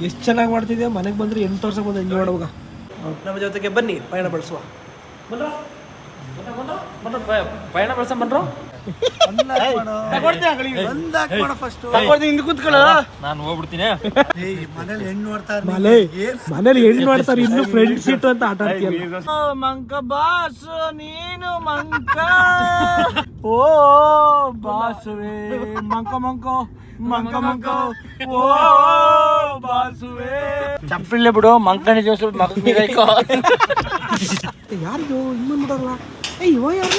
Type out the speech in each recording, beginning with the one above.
ಎಷ್ಟು ಚೆನ್ನಾಗಿ ಮಾಡ್ತಿದ್ಯಾ? ಮನೆಗೆ ಬಂದ್ರೆ ಎಂಟು ವರ್ಷ ಬಂದ ಹಿಂಗೆ ಮಾಡುವಾಗ ನಮ್ಮ ಜೊತೆಗೆ ಬನ್ನಿ ಪಯಣ ಬಳಸುವ. ಪಯಣ ಬಳಸ ಬನ್ರು ನಾನು ಹೋಗ್ಬಿಡ್ತೀನಿ. ಮನೇಲಿ ಹೆಣ್ಣು ಮಾಡ್ತಾರೆ ಇನ್ನು ಫ್ರೆಂಡ್ ಸೀಟ್ ಅಂತ ಆಟ ಆಡ್ತೀಯಲ್ಲ ಮಂಕ ಬಾಸ್ ನೀನು ಮಂಕ. ಓ ಬಾಸುವೆ ಮಂಕ ಮಂಕೋ. ಮಂಕ ಮಂಕ. ಓ ಬಾಸುವೆ. ಬಿಡು ಮಂಕಣಿ ಜೋಸು ಇನ್ನೊಂದು ಬಿಡೋಲ್ಲ ಇವ ಯಾರ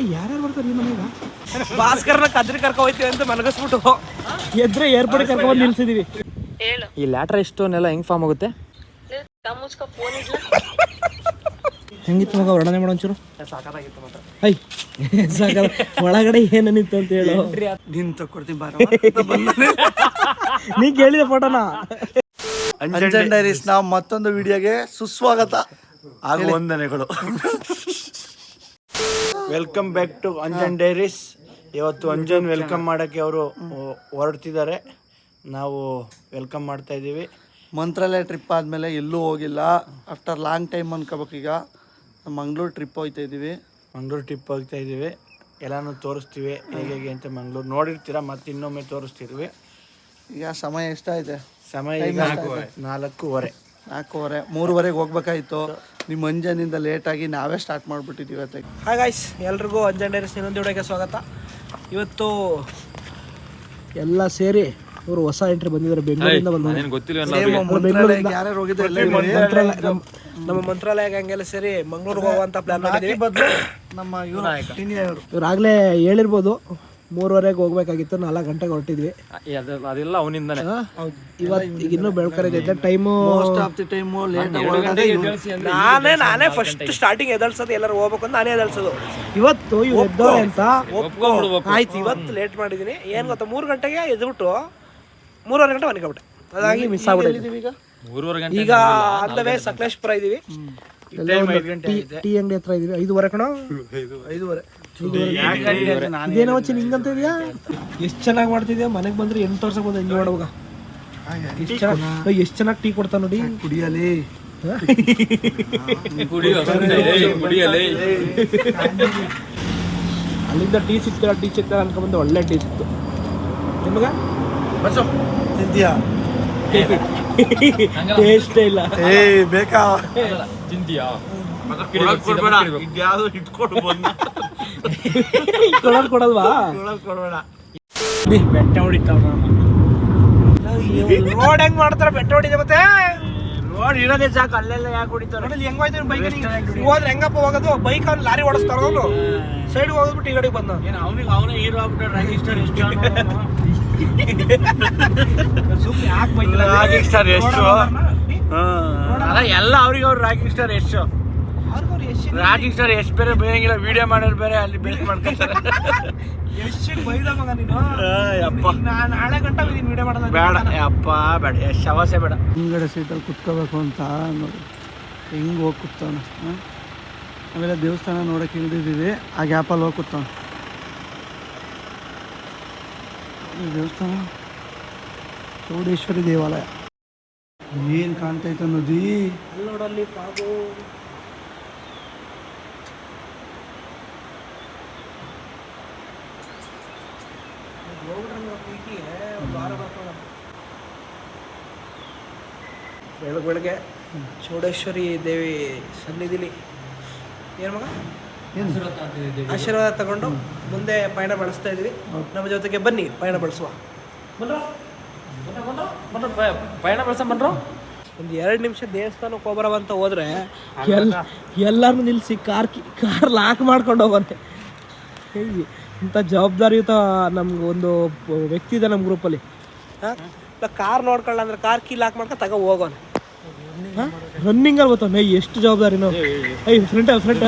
ಏಯ್ ಯಾರ್ಯಾರು ಬರ್ತಾರೆ ಈ ಮನೆಗ? ಭಾಸ್ಕರ್ನ ಕದ್ರಿ ಕರ್ಕೊ ಹೋಯ್ತೀವಿ ಅಂತ ಮಲಗಿಸ್ಬಿಟ್ಟು. ಎದ್ರೆ ಏರ್ಪೋರ್ಟ್ ಬಂದು ನಿಲ್ಸಿದೀವಿ. ಹೇಳು. ಈ ಲ್ಯಾಟ್ರ ಸ್ಟೋನ್ ಎಲ್ಲ ಹೆಂಗ್ ಫಾರ್ಮ್ ಆಗುತ್ತೆ? ಹೆಂಗಿತ್ತು ಮಗ? ವರ್ಣನೆ ಮಾಡೋ ಒಂಚೂರು. ಐ ಸಾಕಲ್ಲ ಒಳಗಡೆ ಏನನಿತ್ತು ಅಂತ ಹೇಳು. ನಿನ್ ಕೊಡ್ತೀನಿ ಬಾರ ನೀ ಕೇಳಿದ ಫೋಟೋನ? ಅಂಜನ್ ಡೈರೀಸ್ ನಾವು ಮತ್ತೊಂದು ವಿಡಿಯೋಗೆ ಸುಸ್ವಾಗತ. ಹಾಗೂ ವಂದನೆಗಳು. Welcome back to Anjan diaries. ಇವತ್ತು ಅಂಜನ್ ವೆಲ್ಕಮ್ ಮಾಡೋಕ್ಕೆ ಅವರು ಹೊರಡ್ತಿದ್ದಾರೆ. ನಾವು ವೆಲ್ಕಮ್ ಮಾಡ್ತಾ ಇದ್ದೀವಿ. ಮಂತ್ರಾಲಯ ಟ್ರಿಪ್ ಆದಮೇಲೆ ಎಲ್ಲೂ ಹೋಗಿಲ್ಲ. ಆಫ್ಟರ್ ಲಾಂಗ್ ಟೈಮ್ ಅನ್ಕೋಬೇಕೀಗ. ಮಂಗ್ಳೂರು ಟ್ರಿಪ್ ಹೋಗ್ತಾ ಇದ್ದೀವಿ ಮಂಗ್ಳೂರು ಟ್ರಿಪ್ ಹೋಗ್ತಾ ಇದ್ದೀವಿ ಎಲ್ಲನೂ ತೋರಿಸ್ತೀವಿ ಹೇಗೆ ಹೇಗೆ ಅಂತ ಮಂಗ್ಳೂರು ನೋಡಿರ್ತೀರ ಮತ್ತೆ ಇನ್ನೊಮ್ಮೆ ತೋರಿಸ್ತಿದ್ವಿ. ಈಗ ಸಮಯ ಎಷ್ಟಾಯ್ತು? ಸಮಯ ಈಗ ನಾಲ್ಕೂವರೆ. ನಾಲ್ಕೂವರೆ. ಮೂರುವರೆಗೆ ಹೋಗ್ಬೇಕಾಯ್ತು. ನಿಮ್ಮ ಅಂಜನಿಂದ ಲೇಟಾಗಿ ನಾವೇ ಸ್ಟಾರ್ಟ್ ಮಾಡಿಬಿಟ್ಟಿದ್ದೀವಿ ಇವತ್ತಿಗೆ ಹಾಯ್ ಗಾಯ್ಸ್ ಎಲ್ರಿಗೂ ಅಂಜನ್ ಡೈರಿಸ್ ಇನ್ನೊಂದು ವಿಡಿಯೋಗೆ ಸ್ವಾಗತ. ಇವತ್ತು ಎಲ್ಲ ಸೇರಿ ಇವರು ಹೊಸ ಎಂಟ್ರಿ ಬಂದಿದ್ದಾರೆ. ಬೆಂಗಳೂರಿಂದ ಬಂದ ಬೆಂಗಳೂರಿಂದ ಯಾರ್ಯಾರು ಹೋಗಿದ್ರೆ ಎಲ್ಲ ಮಂತ್ರಾಲಯ ನಮ್ಮ- ನಮ್ಮ ಮಂತ್ರಾಲಯ ಹಂಗೆಲ್ಲ ಸರಿ ಮಂಗಳೂರಿಗೆ ಹೋಗುವಂತ ಪ್ಲಾನ್ ಮಾಡಿದ್ವಿ. ಬದಲು ನಮ್ಮ ಇವರು ಟಿನಿಯವರು ಇವ್ರು. ಆಗ್ಲೇ ಹೇಳಿರ್ಬೋದು ಮೂರುವರೆಗೆ ಹೋಗ್ಬೇಕಾಗಿತ್ತು ನಾಲ್ಕು ಗಂಟೆಗೆ ಹೊರಟಿದ್ವಿ. ಅದೆಲ್ಲ ಅವನಿಂದನೇ. ಇವತ್ತು ಈಗ ಇನ್ನೂ ಬೆಳ್ಕರಿದೈತೆ time most of the time late ನಾನೇ ನಾನೇ ಫಸ್ಟ್ ಸ್ಟಾರ್ಟಿಂಗ್ ಎದಳ್ಸೋದು ಎಲ್ಲರೂ ಹೋಗ್ಬೇಕು ಅಂತ ನಾನೇ ಎದಳ್ಸೋದು ಇವತ್ತು ಇವ್ರು ಅಂತ ಆಯ್ತು ಇವತ್ತು ಲೇಟ್ ಮಾಡಿದ್ದೀನಿ ಏನು ಗೊತ್ತಾ ಮೂರು ಗಂಟೆಗೆ ಎದ್ಬಿಟ್ಟು ಮೂರುವರೆ ಗಂಟೆ ಮನೆಗೆ ಬಿಟ್ಟೆ ಅದಾಗಿ ಮಿಸ್ ಆಗ್ಬಿಟ್ಟಿದ್ವಿ ಈಗ? ಮೂರುವರೆ ಗಂಟೆ ಈಗ ಅಂದವೇ ಸಕಲೇಶ್ಪುರ ಇದೀವಿ. ಟೀ ಟೀ ಅಂಗಡಿ ಹತ್ರ ಇದೀವಿ ಐದುವರೆ ಕಣ? ಐದೂವರೆ. ಇದೇನೋ ಚಿನ್ ಹಿಂಗಂತ ಇದೆಯಾ? ಎಷ್ಟು ಚೆನ್ನಾಗಿ ಮಾಡ್ತಿದ್ಯಾ? ಮನೆಗೆ ಬಂದ್ರೆ ಎಂಟು ವರ್ಷ ಬಂದು ಹಿಂಗೆ ಮಾಡುವಾಗ. ಎಷ್ಟು ಚೆನ್ನಾಗಿ ಎಷ್ಟು ಚೆನ್ನಾಗಿ ಟೀ ಕೊಡ್ತಾ ನೋಡಿ. ಕುಡಿಯಲಿ. ಅಲ್ಲಿಂದ ಟೀ ಸಿಗ್ತಾರ ಟೀ ಸಿಗ್ತಾರ ಅನ್ಕೊಂಡ್ಬಂದು ಒಳ್ಳೆ ಟೀ ಸಿಕ್ತು. ನಿಮಗ? ತಿಂತೀಯಾ? ಟೇಸ್ಟ್ ಇಲ್ಲ. ಏ ಬೇಕಾ? ತಿಂತೀಯಾ? ಕೊಡೋದು ಕೊಡಲ್ವಾ? ಬೆಟ್ಟ ಹೊಡಿತಾವ ರೋಡ್ ಹೆಂಗ್ ಮಾಡ್ತಾರ ಬೆಟ್ಟ ಹೊಡಿದೆ ಮತ್ತೆ? ರೋಡ್ ಇರೋದೇ ಸಾಕು ಅಲ್ಲೆಲ್ಲ ಯಾಕೆ ಹೊಡಿತಾರೆ? ನೋಡಿ ಹೆಂಗ್ ಹೋಯ್ತು ಬೈಕ್ ಹೋದ್ರೆ ಹೆಂಗಪ್ಪ ಹೋಗೋದು? ಬೈಕ್ ಅವ್ನು ಲಾರಿ ಓಡಿಸ್ತಾರ ಅವನು. ಸೈಡ್ ಹೋಗ್ಬಿಟ್ಟು ಈ ಕಡೆಗೆ ಬಂದ ಏನು ಅವನಿಗೆ ಅವನೇ ಹೀರೋ ಆಗ್ಬಿಟ್ಟು ಡ್ರೈವಿಂಗ್ ಸ್ಟಾರ್ ಇಷ್ಟ ರಾಕಿಂಗ್ ಸ್ಟಾರ್ ಎಷ್ಟು ಅಲ್ಲ ಎಲ್ಲ ಅವ್ರಿಗೆ ಅವ್ರು ರಾಕಿಂಗ್ ಸ್ಟಾರ್ ಎಷ್ಟು ರಾಕಿಂಗ್ ಸ್ಟಾರ್ ಎಷ್ಟು ಬೇರೆ ಬೇಯಂಗಿಲ್ಲ ವಿಡಿಯೋ ಮಾಡೋರು ಬೇರೆ ಅಲ್ಲಿ ಬೇಸ್ ಮಾಡ್ಕೊತಾರೆ ಬೇಡ ಅಪ್ಪ ಬೇಡ ಎಷ್ಟು ಶವಾಸೆ ಬೇಡ. ಹಿಂಗಡೆ ಸೀಟಲ್ಲಿ ಕುತ್ಕೋಬೇಕು ಅಂತ ನೋಡಿ ಹಿಂಗೆ ಹೋಗಿ ಕೂತವನು ಆಮೇಲೆ ದೇವಸ್ಥಾನ ನೋಡೋಕೆ ಇಳಿದಿದ್ದೀವಿ ಆ ಗ್ಯಾಪಲ್ಲಿ ಹೋಗಿ ಕೂತವನು ಈ ದೇವಸ್ಥಾನ ಚೌಡೇಶ್ವರಿ ದೇವಾಲಯ. ಏನು ಕಾಣ್ತೈತೆ ಅನ್ನೋದಿ ನೋಡಲ್ಲಿ ಪಾಗು. ಬೆಳಗ್ಗೆ ಬೆಳಗ್ಗೆ ಚೌಡೇಶ್ವರಿ ದೇವಿ ಸನ್ನಿಧಿಲಿ. ಏನು ಮಗ? ಆಶೀರ್ವಾದ ತಗೊಂಡು ಮುಂದೆ ಪಯಣ ಬಳಸ್ತಾ ಇದ್ವಿ ನಮ್ಮ ಜೊತೆಗೆ ಬನ್ನಿ ಪಯಣ ಬಳಸುವ. ಪಯಣ ಬಳಸ ಬನ್ರು ಒಂದು ಎರಡು ನಿಮಿಷ ದೇವಸ್ಥಾನಕ್ಕೆ ಹೋಗ್ಬರವ ಅಂತ ಹೋದ್ರೆ ಎಲ್ಲ ಎಲ್ಲರನ್ನೂ ನಿಲ್ಲಿಸಿ ಕಾರ್ ಕಾರ್ ಲಾಕ್ ಮಾಡ್ಕೊಂಡು ಹೋಗಂತೆ ಇಂತ ಇಂಥ ಜವಾಬ್ದಾರಿಯುತ ನಮ್ಗೆ ಒಂದು ವ್ಯಕ್ತಿ ಇದೆ ನಮ್ಮ ಗ್ರೂಪಲ್ಲಿ ಕಾರ್ ನೋಡ್ಕೊಳ್ಳ ಅಂದ್ರೆ ಕಾರ್ ಕೀ ಲಾಕ್ ಮಾಡ್ಕೊಂಡು ತಗೋ ಹೋಗೋನೆ ರನ್ನಿಂಗಲ್ಲಿ ಗೊತ್ತಾ? ಎಷ್ಟು ಜವಾಬ್ದಾರಿನೋ ಐ ಫ್ರೆಂಡ್ ಫ್ರಂಟ್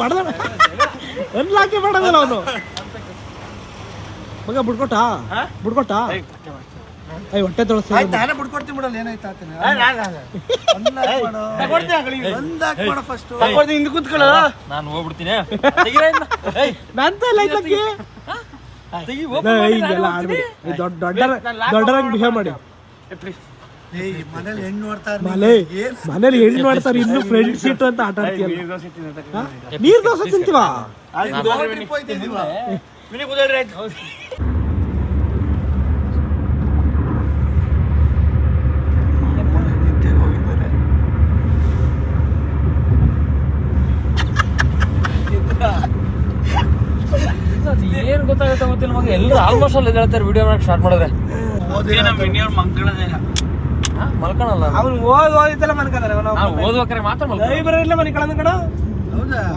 ಹೊಡೆದ ಒಂದು ಲಾಕೆ ಮಾಡೋದಲ್ಲ ಅವನು. ಮಗ ಬಿಡ್ಕೊಟ್ಟ? ಬಿಡ್ಕೊಟ್ಟ? ಐ ಹೊಟ್ಟೆ ತೊಳಸ ನಾನೇ ಬಿಡ್ಕೊಡ್ತೀನಿ ಬಿಡಲ್ಲ ಏನಾಯ್ತು ಫಸ್ಟ್ ಹಿಂದೆ ಕೂತ್ಕೊಳ್ಳ ನಾನು ಹೋಗ್ಬಿಡ್ತೀನಿ. ನಂತ ದೊಡ್ಡ ದೊಡ್ಡ ದೊಡ್ಡರಂಗೆ ಬಿಹೇವ್ ಮಾಡಿ. ಪ್ಲೀಸ್ ಏಯ್ ಮನೇಲಿ ಹೆಣ್ಣು ಮಾಡ್ತಾರೆ ಇನ್ನು ಫ್ರೆಂಡ್ ಸೀಟ್ ಅಂತ ಆಟ ಆಡ್ತೀಯಲ್ಲ? ನೀರ್ ದೋಸೆ ತಿಂತೀವಾ? ಏನ್ ಗೊತ್ತಾಗುತ್ತೆ ಗೊತ್ತಿಲ್ಲ ಮಗ? ಎಲ್ಲರೂ ಆಲ್ಮೋಸ್ಟ್ ಅಲ್ಲಿ ಹೇಳ್ತಾರೆ ವಿಡಿಯೋ ಮಾಡಕ್ ಸ್ಟಾರ್ಟ್ ಮಾಡಿದ್ರೆ. ನಮ್ಮ ಮಿನಿಯವ್ರ ಮಕ್ಕಳದೇ ಹಾ, ಮಲ್ಕೊಳಲ್ಲ ಅವ್ನು ಓದ್ ಓದಿದ್ದೆಲ್ಲ ಮನ್ಕಂದ್ರೆ ನಾವು ಓದ್ಬೇಕಾರೆ ಮಾತ್ರ ಮಲ್ಕೊ ಲೈಬ್ರರಿಲ್ಲ ಮನೆ ಕಣ? ಕಣ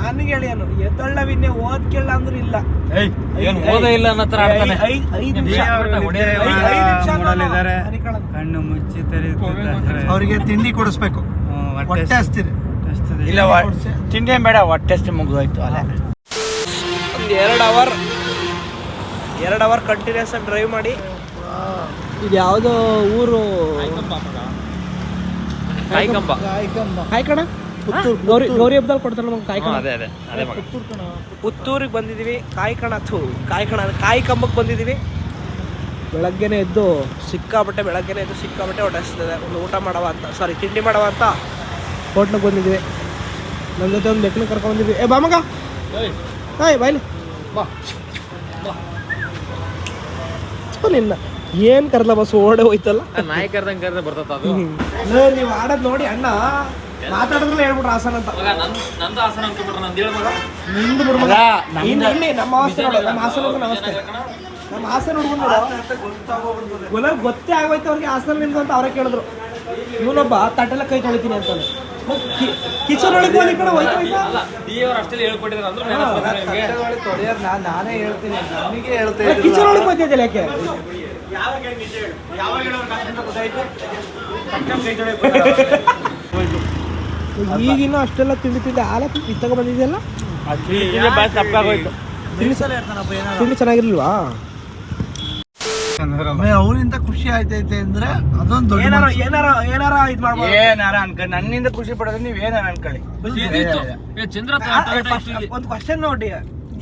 ನನಗೆ ಹೇಳಿ ಅನು ಎದ್ದಳ್ಳ ವಿನ್ಯ ಓದ್ ಕೇಳ ಅಂದ್ರೆ ಇಲ್ಲ. ಏನ್ ಓದೇ ಇಲ್ಲ ಅನ್ನೋ ತರ ಆಡ್ತಾನೆ. ಐದ್ ನಿಮಿಷ. ಕಣ್ಣು ಮುಚ್ಚಿ ತೆರೆಯುತ್ತಿದ್ದಾರೆ. ಅವರಿಗೆ ತಿಂಡಿ ಕೊಡಿಸ್ಬೇಕು. ಹೊಟ್ಟೆ ಹಸ್ತಿರಿ ಇಲ್ಲ ತಿಂಡಿ ಏನ್ ಬೇಡ ಹೊಟ್ಟೆ ಅಷ್ಟೇ ಮುಗಿದೋಯ್ತು ಅಲ್ಲ. ಒಂದು ಎರಡು ಅವರ್ ಎರಡು ಅವರ್ ಕಂಟಿನ್ಯೂಸ್ ಆಗಿ ಡ್ರೈವ್ ಮಾಡಿ. ಇದು ಯಾವುದೋ ಊರು? ಕಾಯ್ಕಂಬ ಕಾಯ್ಕಣ? ಗೌರಿ ಗೌರಿ ಹಬ್ಬದಲ್ಲಿ ಕೊಡ್ತಾರೆ ನಮ್ಗೆ ಕಾಯ್ಕಣ. ಅದೇ ಅದೇ ಅದೇ ಮಗ. ಪುತ್ತೂರಿಗೆ ಬಂದಿದ್ದೀವಿ ಕಾಯ್ಕಣ ಥೂ ಕಾಯ್ಕಣ ಕಾಯಿ ಕಂಬಕ್ಕೆ ಬಂದಿದ್ದೀವಿ ಬೆಳಗ್ಗೆನೇ ಎದ್ದು ಸಿಕ್ಕಾಬಟ್ಟೆ ಬೆಳಗ್ಗೆನೇ ಎದ್ದು ಸಿಕ್ಕಾಬಟ್ಟೆ ಹೊಟ್ಟೆ ಹಸ್ತಿದೆ ಒಂದು ಊಟ ಮಾಡವ ಅಂತ ಸಾರಿ ತಿಂಡಿ ಮಾಡವ ಅಂತ. ಹೋಟ್ಲಿಗೆ ಬಂದಿದ್ದೀವಿ ನನ್ನ ಜೊತೆ ಒಂದು ಬೆಕ್ಕನ ಕರ್ಕೊಂಡು ಬಂದಿದ್ವಿ. ಏ ಬಾಮಗ ಹಾಯ್ ಬಾಯ್ಲಿ ಬಾ ಬಾ. ನಿನ್ನ. ಏನು ಕರ್ಲ ಬಸ್ ಓಡೆ ಹೋಯ್ತಲ್ಲ? ನಾಯಿ ಕರ್ದಂಗ್ ಕರ್ದ ಬರ್ತದ ಅದು. ನೀವು ಆಡೋದು ನೋಡಿ ಅಣ್ಣ. ಮಾತಾಡಿದ್ರೆ ಹೇಳ್ಬಿಟ್ರು ಆಸನ ಅಂತ. ನಂದು ಆಸನ ಅನ್ಕೊಂಡ್ಬಿಟ್ರೆ ನಂದು ನಂದ ನಿಂದು ಬಿಡು ಮಗ. ಇಲ್ಲಿ ನಮ್ಮ ಹಾಸನ ನಮ್ಮ ಹಾಸನ ಹುಡುಗನ ಅವಸ್ಥೆ ನಮ್ಮ ಹಾಸನ ಹುಡುಗನ ನೋಡು ಗೊತ್ತೇ ಆಗೋಯ್ತು ಅವ್ರಿಗೆ ಆಸನ ನಿಂತು ಅಂತ ಅವರೇ ಕೇಳಿದ್ರು. ಇವನೊಬ್ಬ ತಟ್ಟೆಲ್ಲ ಕೈ ತೊಳಿತೀನಿ ಅಂತ ಕಿಚನ್ ಒಳಗೆ ಹೋಗಿ ಕಡೆ ಹೋಯ್ತಾ ನಿಮ್ಗೆ. ನಾನೇ ಹೇಳ್ತೀನಿ ಅಲ್ಲ, ಕಿಚನ್ ಒಳಗೆ ಹೋಯ್ತಿದ್ದಿಲ್ಲ ಯಾಕೆ? ಈಗಿನ ಅಷ್ಟೆಲ್ಲ ತಿಂಡಿ ತಿಂಡಿ ಆಲ ಇತ್ತಾಗ ಬಂದಿದೆಯಲ್ಲ? ತಿಂಡಿ ಚೆನ್ನಾಗಿರ್ಲಿಲ್ವಾ? ಅವನಿಂದ ಖುಷಿ ಆಯ್ತೈತೆ ಅಂದ್ರೆ ಅದೊಂದು ಏನಾರ. ಏನಾರ ಏನಾರ ಇದು ಮಾಡ್ಬೋದು. ಏನಾರ ಅನ್ಕೊಳ್ಳಿ ನನ್ನಿಂದ ಖುಷಿ ಪಡೋದು ನೀವ್ ಏನಾರ ಅನ್ಕೊಳ್ಳಿ ಒಂದು ಕ್ವಶನ್ ನೋಡಿ.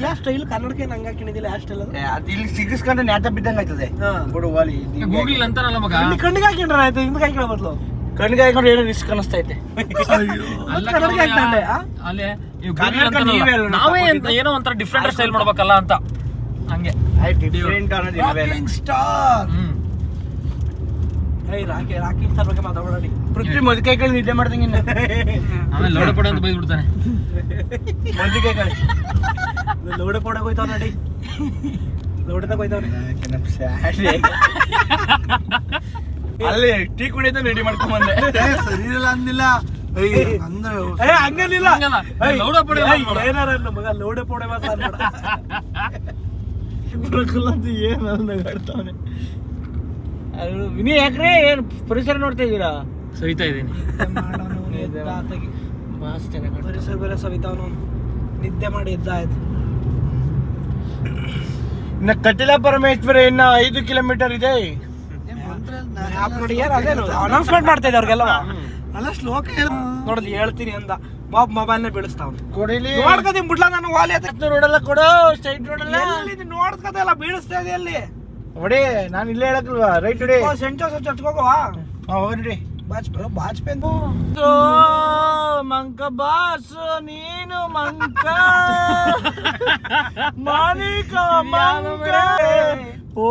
ಯಾ ಸ್ಟೈಲ್ ಕನ್ನಡಕ್ಕೆ ನಂಗೆ ಹಾಕಿಣಿದಿಲ್ಲ ಯಾ ಸ್ಟೈಲ್ ಅದು. ಇಲ್ಲಿ ಸಿಗಿಸ್ಕೊಂಡ್ರೆ ನ್ಯಾತ ಬಿದ್ದಂಗ ಆಯ್ತದೆ. ಹಾ. ಬಿಡು ವಾಲಿ ಗೂಗಲ್ ಅಂತಾರಲ್ಲ ಮಗ. ಇಲ್ಲಿ ಕಣ್ಣಿಗೆ ಹಾಕಿಂಡ್ರ ಆಯ್ತು ಹಿಂದೆ ಹಾಕಿಡ ಬದಲು ಕಣ್ಣಿಗೆ ಹಾಕೊಂಡು ಏನೋ ರಿಸ್ಕ್ ಅನಿಸ್ತೈತೆ. ಅಲ್ಲ ಕನ್ನಡಕ್ಕೆ. ಹಾಕ್ತಾನೆ, ಅಲ್ಲೇ. ನೀವೇ ಅಲ್ವಾ ನಾವೇ ಅಂತ ಏನೋ ಒಂಥರ ಡಿಫ್ರೆಂಟ್ ಸ್ಟೈಲ್ ಮಾಡ್ಬೇಕಲ್ಲ ಅಂತ. ಹಂಗೆ. ಆಯ್ತು ಡಿಫ್ರೆಂಟ್ ಅನ್ನೋದು ಸ್ಟಾರ್. ರಾಕಿ ರಾಕಿ ಸರ್ ಬಗ್ಗೆ ಮಾತಾಡೋಣ ಪೃಥ್ವಿ ಮದ್ಕೈ ಕೈ ನಿದ್ದೆ ಮಾಡ್ದಂಗೆ ಆಮೇಲೆ ಲೋಡ ಪಡ ಅಂತ ಲೋಡೆ ಕೊಡಕ್ ಹೋಯ್ತಾವ ನಡಿ. ಲೋಡೆ ತಗ ಹೋಯ್ತಾವ್ರಿ ಅಲ್ಲಿ ಟೀ ಕುಡಿತ ರೆಡಿ ಮಾಡ್ಕೊಂಡ್ ಬಂದೆ. ಏ, ಸರಿ ಇಲ್ಲ ಅಂದಿಲ್ಲ. ಏ ಹಂಗೇನಿಲ್ಲ. ಹಂಗಲ್ಲ. ಏಯ್, ಲೌಡ ಪೊಡೆ. ಏನಾರ ಮಗ ಲೋಡೆ ಪೋಡೆ ಮಾತ್ರ ನಗಾಡ್ತಾವನೆ ನೀ ಯಾಕ್ರೆ ಏನ್ ಪರಿಸರ ನೋಡ್ತಾ ಇದ್ದೀರಾ? ಸವಿತಾ ಇದ್ದೀನಿ. ಆತಗಿ. ಪರಿಸರ ಬೇರೆ ಸವಿತಾವನು. ನಿದ್ದೆ ಮಾಡಿ ಎದ್ದ ಆಯ್ತು. ಇನ್ನ ಕಟಿಲ ಪರಮೇಶ್ವರ ಇನ್ನ ಐದು ಕಿಲೋಮೀಟರ್ ಇದೆ. ಅನೌನ್ಸ್ಮೆಂಟ್ ಮಾಡ್ತಾ ಇದೆ ಅವ್ರಿಗೆಲ್ಲ ಅಲ್ಲ ಶ್ಲೋಕ. ನೋಡಿದ್ ಹೇಳ್ತೀನಿ ಅಂದ. ಬಾಬ್ ಮೊಬೈಲ್ನ ಬೀಳಿಸ್ತಾವ್ ಕೊಡಿಲಿ. ನೋಡ್ಕದಿ ಬಿಡ್ಲ ನಾನು ವಾಲಿ ಹತ್ತು ರೋಡಲ್ಲ ಕೊಡು ಸ್ಟ್ರೈಟ್ ರೋಡಲ್ಲ ನೋಡ್ಕದಲ್ಲ ಬೀಳಿಸ್ತಾ ಇದೆ ಅಲ್ಲಿ ಹೊಡಿ ನಾನು ಇಲ್ಲೇ ಹೇಳಕ್ಲ್ವಾ? ರೈಟ್ ಹೊಡಿ. ಓ, ಸೆಂಟ್ ಜೋಸೆಫ್ ಹಾಂ. ಹೋಗ್ರಿ ಬಾಜ್ಪೇಯಿ ಬಾಜ್ಪೇಯಿ ಮಂಕ ಬಾಸ್ ನೀನು ಮಂಕ. ಮಾಲೀಕ ಮಂಕ. ಓ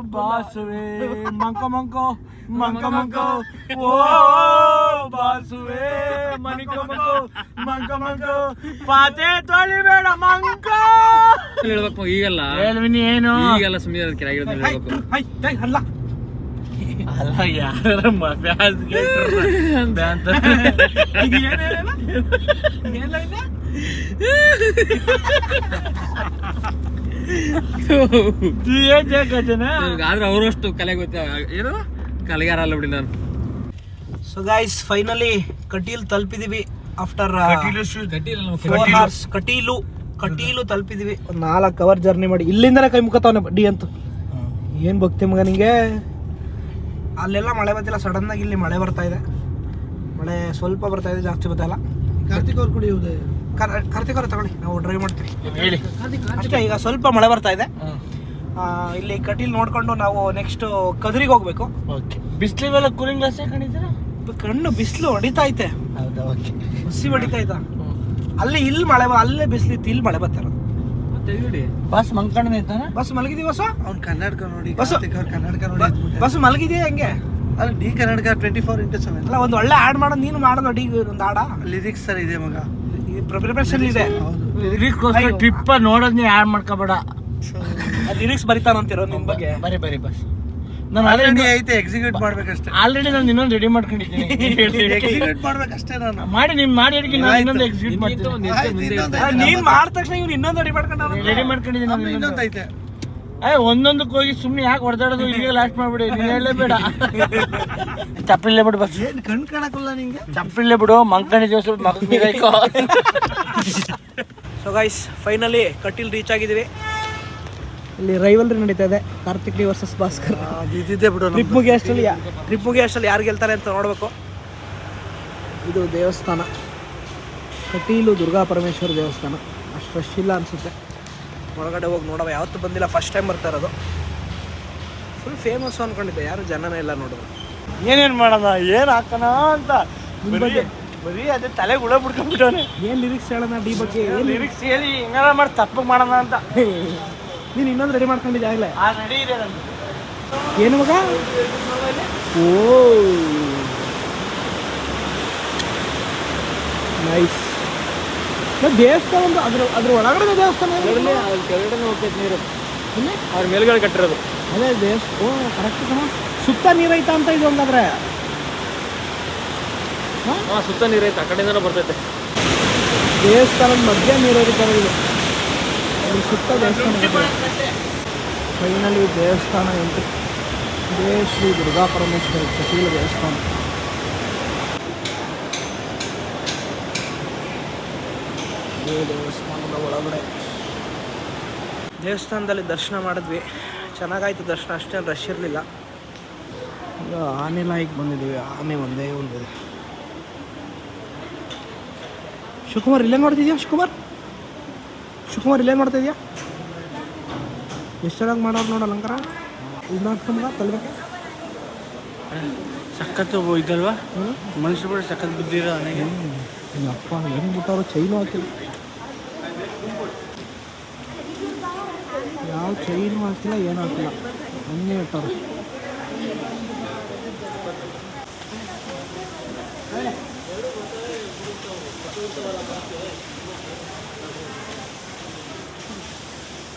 ಬಾಸುವೆ ಮಂಕ ಮಂಕ. ಮಂಕ ಮಂಕ. ಓ ಬಾಸುವೆ ಮಣಿಕ ಮಂಕ. ಮಂಕ ಮಂಕ. ಪಾತೆ ತೊಳಿಬೇಡ ಮಂಕ. ಹೇಳ್ಬೇಕು ಈಗಲ್ಲ. ಹೇಳ್ವಿನಿ ಏನು? ಈಗೆಲ್ಲ ಸುಮ್ಮನೆ ಕೆಳಗಿರೋದು ಹೇಳ್ಬೇಕು. ಹೈ ಹೈ ಅಲ್ಲ. ಅಲ್ಲ ಯಾರ ಅಂತ. ಏನಿಲ್ಲ ಇಲ್ಲ ಆದ್ರೆ ಅವರಷ್ಟು ಕಲೆ ಗೊತ್ತ ಏನು? ಕಲೆಗಾರ ಅಲ್ಲ ಬಿಡಿ ನಾನು. ಸೊ ಗೈಸ್ ಫೈನಲಿ ಕಟೀಲ್ ತಲುಪಿದೀವಿ ಆಫ್ಟರ್ ಅವರ್ಸ್ ಕಟೀಲು ಕಟೀಲು ತಲುಪಿದೀವಿ. ಒಂದು ನಾಲ್ಕು ಅವರ್ ಜರ್ನಿ ಮಾಡಿ. ಇಲ್ಲಿಂದನೇ ಕೈ ಮುಖತಾವನೆ ಬಡ್ಡಿ ಅಂತ. ಏನು ಭಕ್ತಿ ಮಗ ನಿಂಗೆ? ಅಲ್ಲೆಲ್ಲ ಮಳೆ ಬರ್ತಿಲ್ಲ ಸಡನ್ ಆಗಿ ಇಲ್ಲಿ ಮಳೆ ಬರ್ತಾ ಇದೆ. ಮಳೆ ಸ್ವಲ್ಪ ಬರ್ತಾ ಇದೆ ಜಾಸ್ತಿ ಬರ್ತಾ ಇಲ್ಲ. ಕಾರ್ತಿಕ್ ಅವ್ರು ಕರ್- ಕಾರ್ತಿಕ್ ಅವ್ರೆ ತಗೊಳ್ಳಿ ನಾವು ಡ್ರೈವ್ ಮಾಡ್ತೀವಿ. ಹೇಳಿ. ಅಷ್ಟೇ ಈಗ ಸ್ವಲ್ಪ ಮಳೆ ಬರ್ತಾ ಇದೆ. ಇಲ್ಲಿ ಕಟೀಲ್ ನೋಡ್ಕೊಂಡು ನಾವು ನೆಕ್ಸ್ಟ್ ಕದ್ರಿಗೆ ಹೋಗ್ಬೇಕು. ಓಕೆ. ಮೇಲೆ ಕೂಲಿಂಗ್ ಗ್ಲಾಸ್ ಕಂಡಿದ್ದೀರಾ ಕಣ್ಣು ಬಿಸಿಲು ಹೊಡಿತಾ ಐತೆ. ಹೌದಾ ಓಕೆ. ಹಸಿ ಹೊಡಿತಾ ಐತ ಅಲ್ಲಿ ಇಲ್ಲಿ ಮಳೆ ಬ- ಅಲ್ಲೇ ಬಿಸಿಲಿತ್ತು ಇಲ್ಲಿ ಮಳೆ ಬರ್ತಾರ ಬಸ್ ಮಂಕಣ್ಣ ಐತಾನ ಬಸ್ ಮಲಗಿದೀವಿ ಬಸ್ ಅವ್ನು ಕನ್ನಡಕ ನೋಡಿ ಬಸ್ ಕನ್ನಡಕ ನೋಡಿ. ಬಸ್ ಮಲಗಿದೆ ಹಂಗೆ? ಅಲ್ಲಿ ಡಿ ಕನ್ನಡಕ ಟ್ವೆಂಟಿ ಫೋರ್ ಇಂಟು ಸೆವೆನ್ ಅಲ್ಲ ಒಂದು ಒಳ್ಳೆ ಆಡ್ ಮಾಡೋದು ನೀನು ಮಾಡೋದು ಡಿ ಒಂದು ಆಡ ಲಿರಿಕ್ಸ್ ಸರ್ ಇದೆ ಮಗ. ಪ್ರಿಪರೇಷನ್ ಇದೆ. ಹೌದು. ಟ್ರಿಪ್ ನೋಡೋದ್ ನೀ ಆ್ಯಡ್ ಮಾಡ್ಕೋಬೇಡ. ಲಿರಿಕ್ಸ್ ಬರಿತಾನಂತಿರೋ ನಿನ್ ಬಗ್ಗೆ? ಬರಿ ಬರಿ ಬಸ್. ನಾನು ಆಲ್ರೆಡಿ ಐತೆ ಎಕ್ಸಿಕ್ಯೂಟ್ ಮಾಡ್ಬೇಕಷ್ಟೇ. ಆಲ್ರೆಡಿ ನಾನು ಇನ್ನೊಂದು ರೆಡಿ ಮಾಡ್ಕೊಂಡಿದ್ದೀನಿ. ಎಕ್ಸಿಕ್ಯೂಟ್ ಮಾಡ್ಬೇಕಷ್ಟೇ ನಾನು. ಮಾಡಿ ನೀನ್ ಮಾಡಿ ಅದಕ್ಕೆ ನಾನು ಇನ್ನೊಂದು ಎಕ್ಸಿಕ್ಯೂಟ್ ಮಾಡ್ತೀನಿ. ನೀನ್ ಮಾಡಿದ ತಕ್ಷಣ ಇವ್ನು ಇನ್ನೊಂದು ರೆಡಿ ಮಾಡ್ಕೊಂಡ ರೆಡಿ ಮಾಡ್ಕೊಂಡಿದ್ದೀನಿ ನಾನು ಇನ್ನೊಂದು. ಐತೆ. ಏ ಒಂದೊಂದಕ್ಕೆ ಹೋಗಿ ಸುಮ್ಮನೆ ಯಾಕೆ ಹೊಡೆದಾಡೋದು? ಇಲ್ಲಿಗೆ ಲಾಸ್ಟ್ ಮಾಡ್ಬಿಡಿ. ನೀನು ಹೇಳಲೇಬೇಡ. ಚಪ್ಪಿಳ್ಳೆ ಬಿಡು ಬಸ್. ಏನು ಕಣ್ ಕಾಣಕ್ಕಲ್ಲ ನಿಂಗೆ? ಚಪ್ಪಲಿಲ್ಲೇ ಬಿಡು. ಮಂಕಣಿ ಸ್ವಲ್ಪ ಮಗ ಮೀರೈಕೋ so guys finally Kateel reach ಆಗಿದ್ದೀವಿ. ಇಲ್ಲಿ ರೈವಲ್ರಿ ನಡೀತಾ ಇದೆ. Karthik D versus Bhaskar. ಇದ್ದಿದ್ದೆ ಬಿಡು ಟ್ರಿಪ್ ಮುಗಿಯೋ ಅಷ್ಟರಲ್ಲಿ ಟ್ರಿಪ್ ಮುಗಿಯೋ ಅಷ್ಟಲ್ಲಿ ಯಾರು ಗೆಲ್ತಾರೆ ಅಂತ ನೋಡಬೇಕು. ಇದು ದೇವಸ್ಥಾನ. ಕಟೀಲು ದುರ್ಗಾ ಪರಮೇಶ್ವರ ದೇವಸ್ಥಾನ. ಅಷ್ಟು ರಶ್ ಇಲ್ಲ ಅನಿಸುತ್ತೆ. ಒಳಗಡೆ ಹೋಗಿ ನೋಡವ. ಯಾವತ್ತು ಬಂದಿಲ್ಲ. ಫಸ್ಟ್ ಟೈಮ್ ಬರ್ತಾ ಇರೋದು. ಫುಲ್ ಫೇಮಸ್ ಅನ್ಕೊಂಡಿದ್ದೆ. ಯಾರು ಜನನೇ ಇಲ್ಲ ನೋಡಿದ್ರು. ಏನೇನು ಮಾಡೋಣ? ಏನು ಹಾಕೋಣ ಅಂತ. ಬರೀ ಅದೇ ತಲೆ ಹುಳ ಬಿಡ್ಕೊಂಡ್ಬಿಟ್ಟವನೇ ಏನು ಲಿರಿಕ್ಸ್ ಹೇಳೋಣ ಡಿ ಬಗ್ಗೆ? ಲಿರಿಕ್ಸ್ ಹೇಳಿ ಹಿಂಗಾರ ಮಾಡಿ ತಪ್ಪು ಮಾಡೋಣ ಅಂತ. ನೀನು ಇನ್ನೊಂದು ರೆಡಿ ಮಾಡ್ಕೊಂಡಿದ್ದೆ ಆಗಲೇ? ಆ ಏನು ಮಗ? ಓ. ನೈಸ್ ದೇವಸ್ಥಾನ ಒಂದು ಅದ್ರ ಅದ್ರ ಒಳಗಡೆ ದೇವಸ್ಥಾನ? ಕೆಳಗಡೆ ಹೋಗ್ತೈತೆ ನೀರು? ಅವ್ರ ಮೇಲ್ಗಡೆ ಕಟ್ಟಿರೋದು. ಅದೇ ದೇವಸ್ಥಾನ ಓ ಕರೆಕ್ಟ್ ಕಣ. ಸುತ್ತ ನೀರೈತಾ ಅಂತ ಇದು ಹಂಗಾದ್ರೆ ಹಾ? ಸುತ್ತ ನೀರೈತೆ. ಆ ಕಡೆಯಿಂದನೂ ಬರ್ತೈತೆ. ದೇವಸ್ಥಾನದ ಮಧ್ಯ ನೀರೈತಾರೆ ಇದು. ಇಲ್ಲಿ ಸುತ್ತ ದೇವಸ್ಥಾನ ಫೈನಲಿ ದೇವಸ್ಥಾನ ಎಂಟು. ಇದೇ ಶ್ರೀ ದುರ್ಗಾ ಪರಮೇಶ್ವರಿ ಕಟೀಲ ದೇವಸ್ಥಾನ. ದೇವಸ್ಥಾನದ ಒಳಗಡೆ. ದೇವಸ್ಥಾನದಲ್ಲಿ ದರ್ಶನ ಮಾಡಿದ್ವಿ. ಚೆನ್ನಾಗಾಯ್ತು ದರ್ಶನ, ಅಷ್ಟೇನು ರಶ್ ಇರಲಿಲ್ಲ. ಆನೆ ಲಾಯಿಗೆ ಬಂದಿದ್ದೀವಿ. ಆನೆ ಒಂದೇ ಒಂದಿದೆ. ಶಿವಕುಮಾರ್ ಇಲ್ಲೇ ನೋಡ್ತಿದ್ಯಾ ಶಿವಕುಮಾರ್? ಶಿವಕುಮಾರ್ ಇಲ್ಲೇನು ಮಾಡ್ತಾ ಇದೆಯಾ? ಎಷ್ಟು ಚೆನ್ನಾಗಿ ಮಾಡೋರು ನೋಡು ಅಲಂಕಾರ. ಇದು ಮಾಡ್ಕೊಂಬ ತಲೆಗೆ ಸಖತ್ತು ಇದಲ್ವಾ ಮನುಷ್ಯರು ಕೂಡ ಸಖತ್ ಬಿದ್ದಿರೋ ನನಗೆ ಅಪ್ಪ ಹೆಂಗೆ ಬಿಟ್ಟವರು ಚೈನು ಹಾಕಿಲ್ಲ. ಯಾವ ಚೈನು ಹಾಕಿಲ್ಲ ಏನು ಹಾಕಿಲ್ಲ. ಹಂಗೆ ಇಟ್ಟವ್ರು.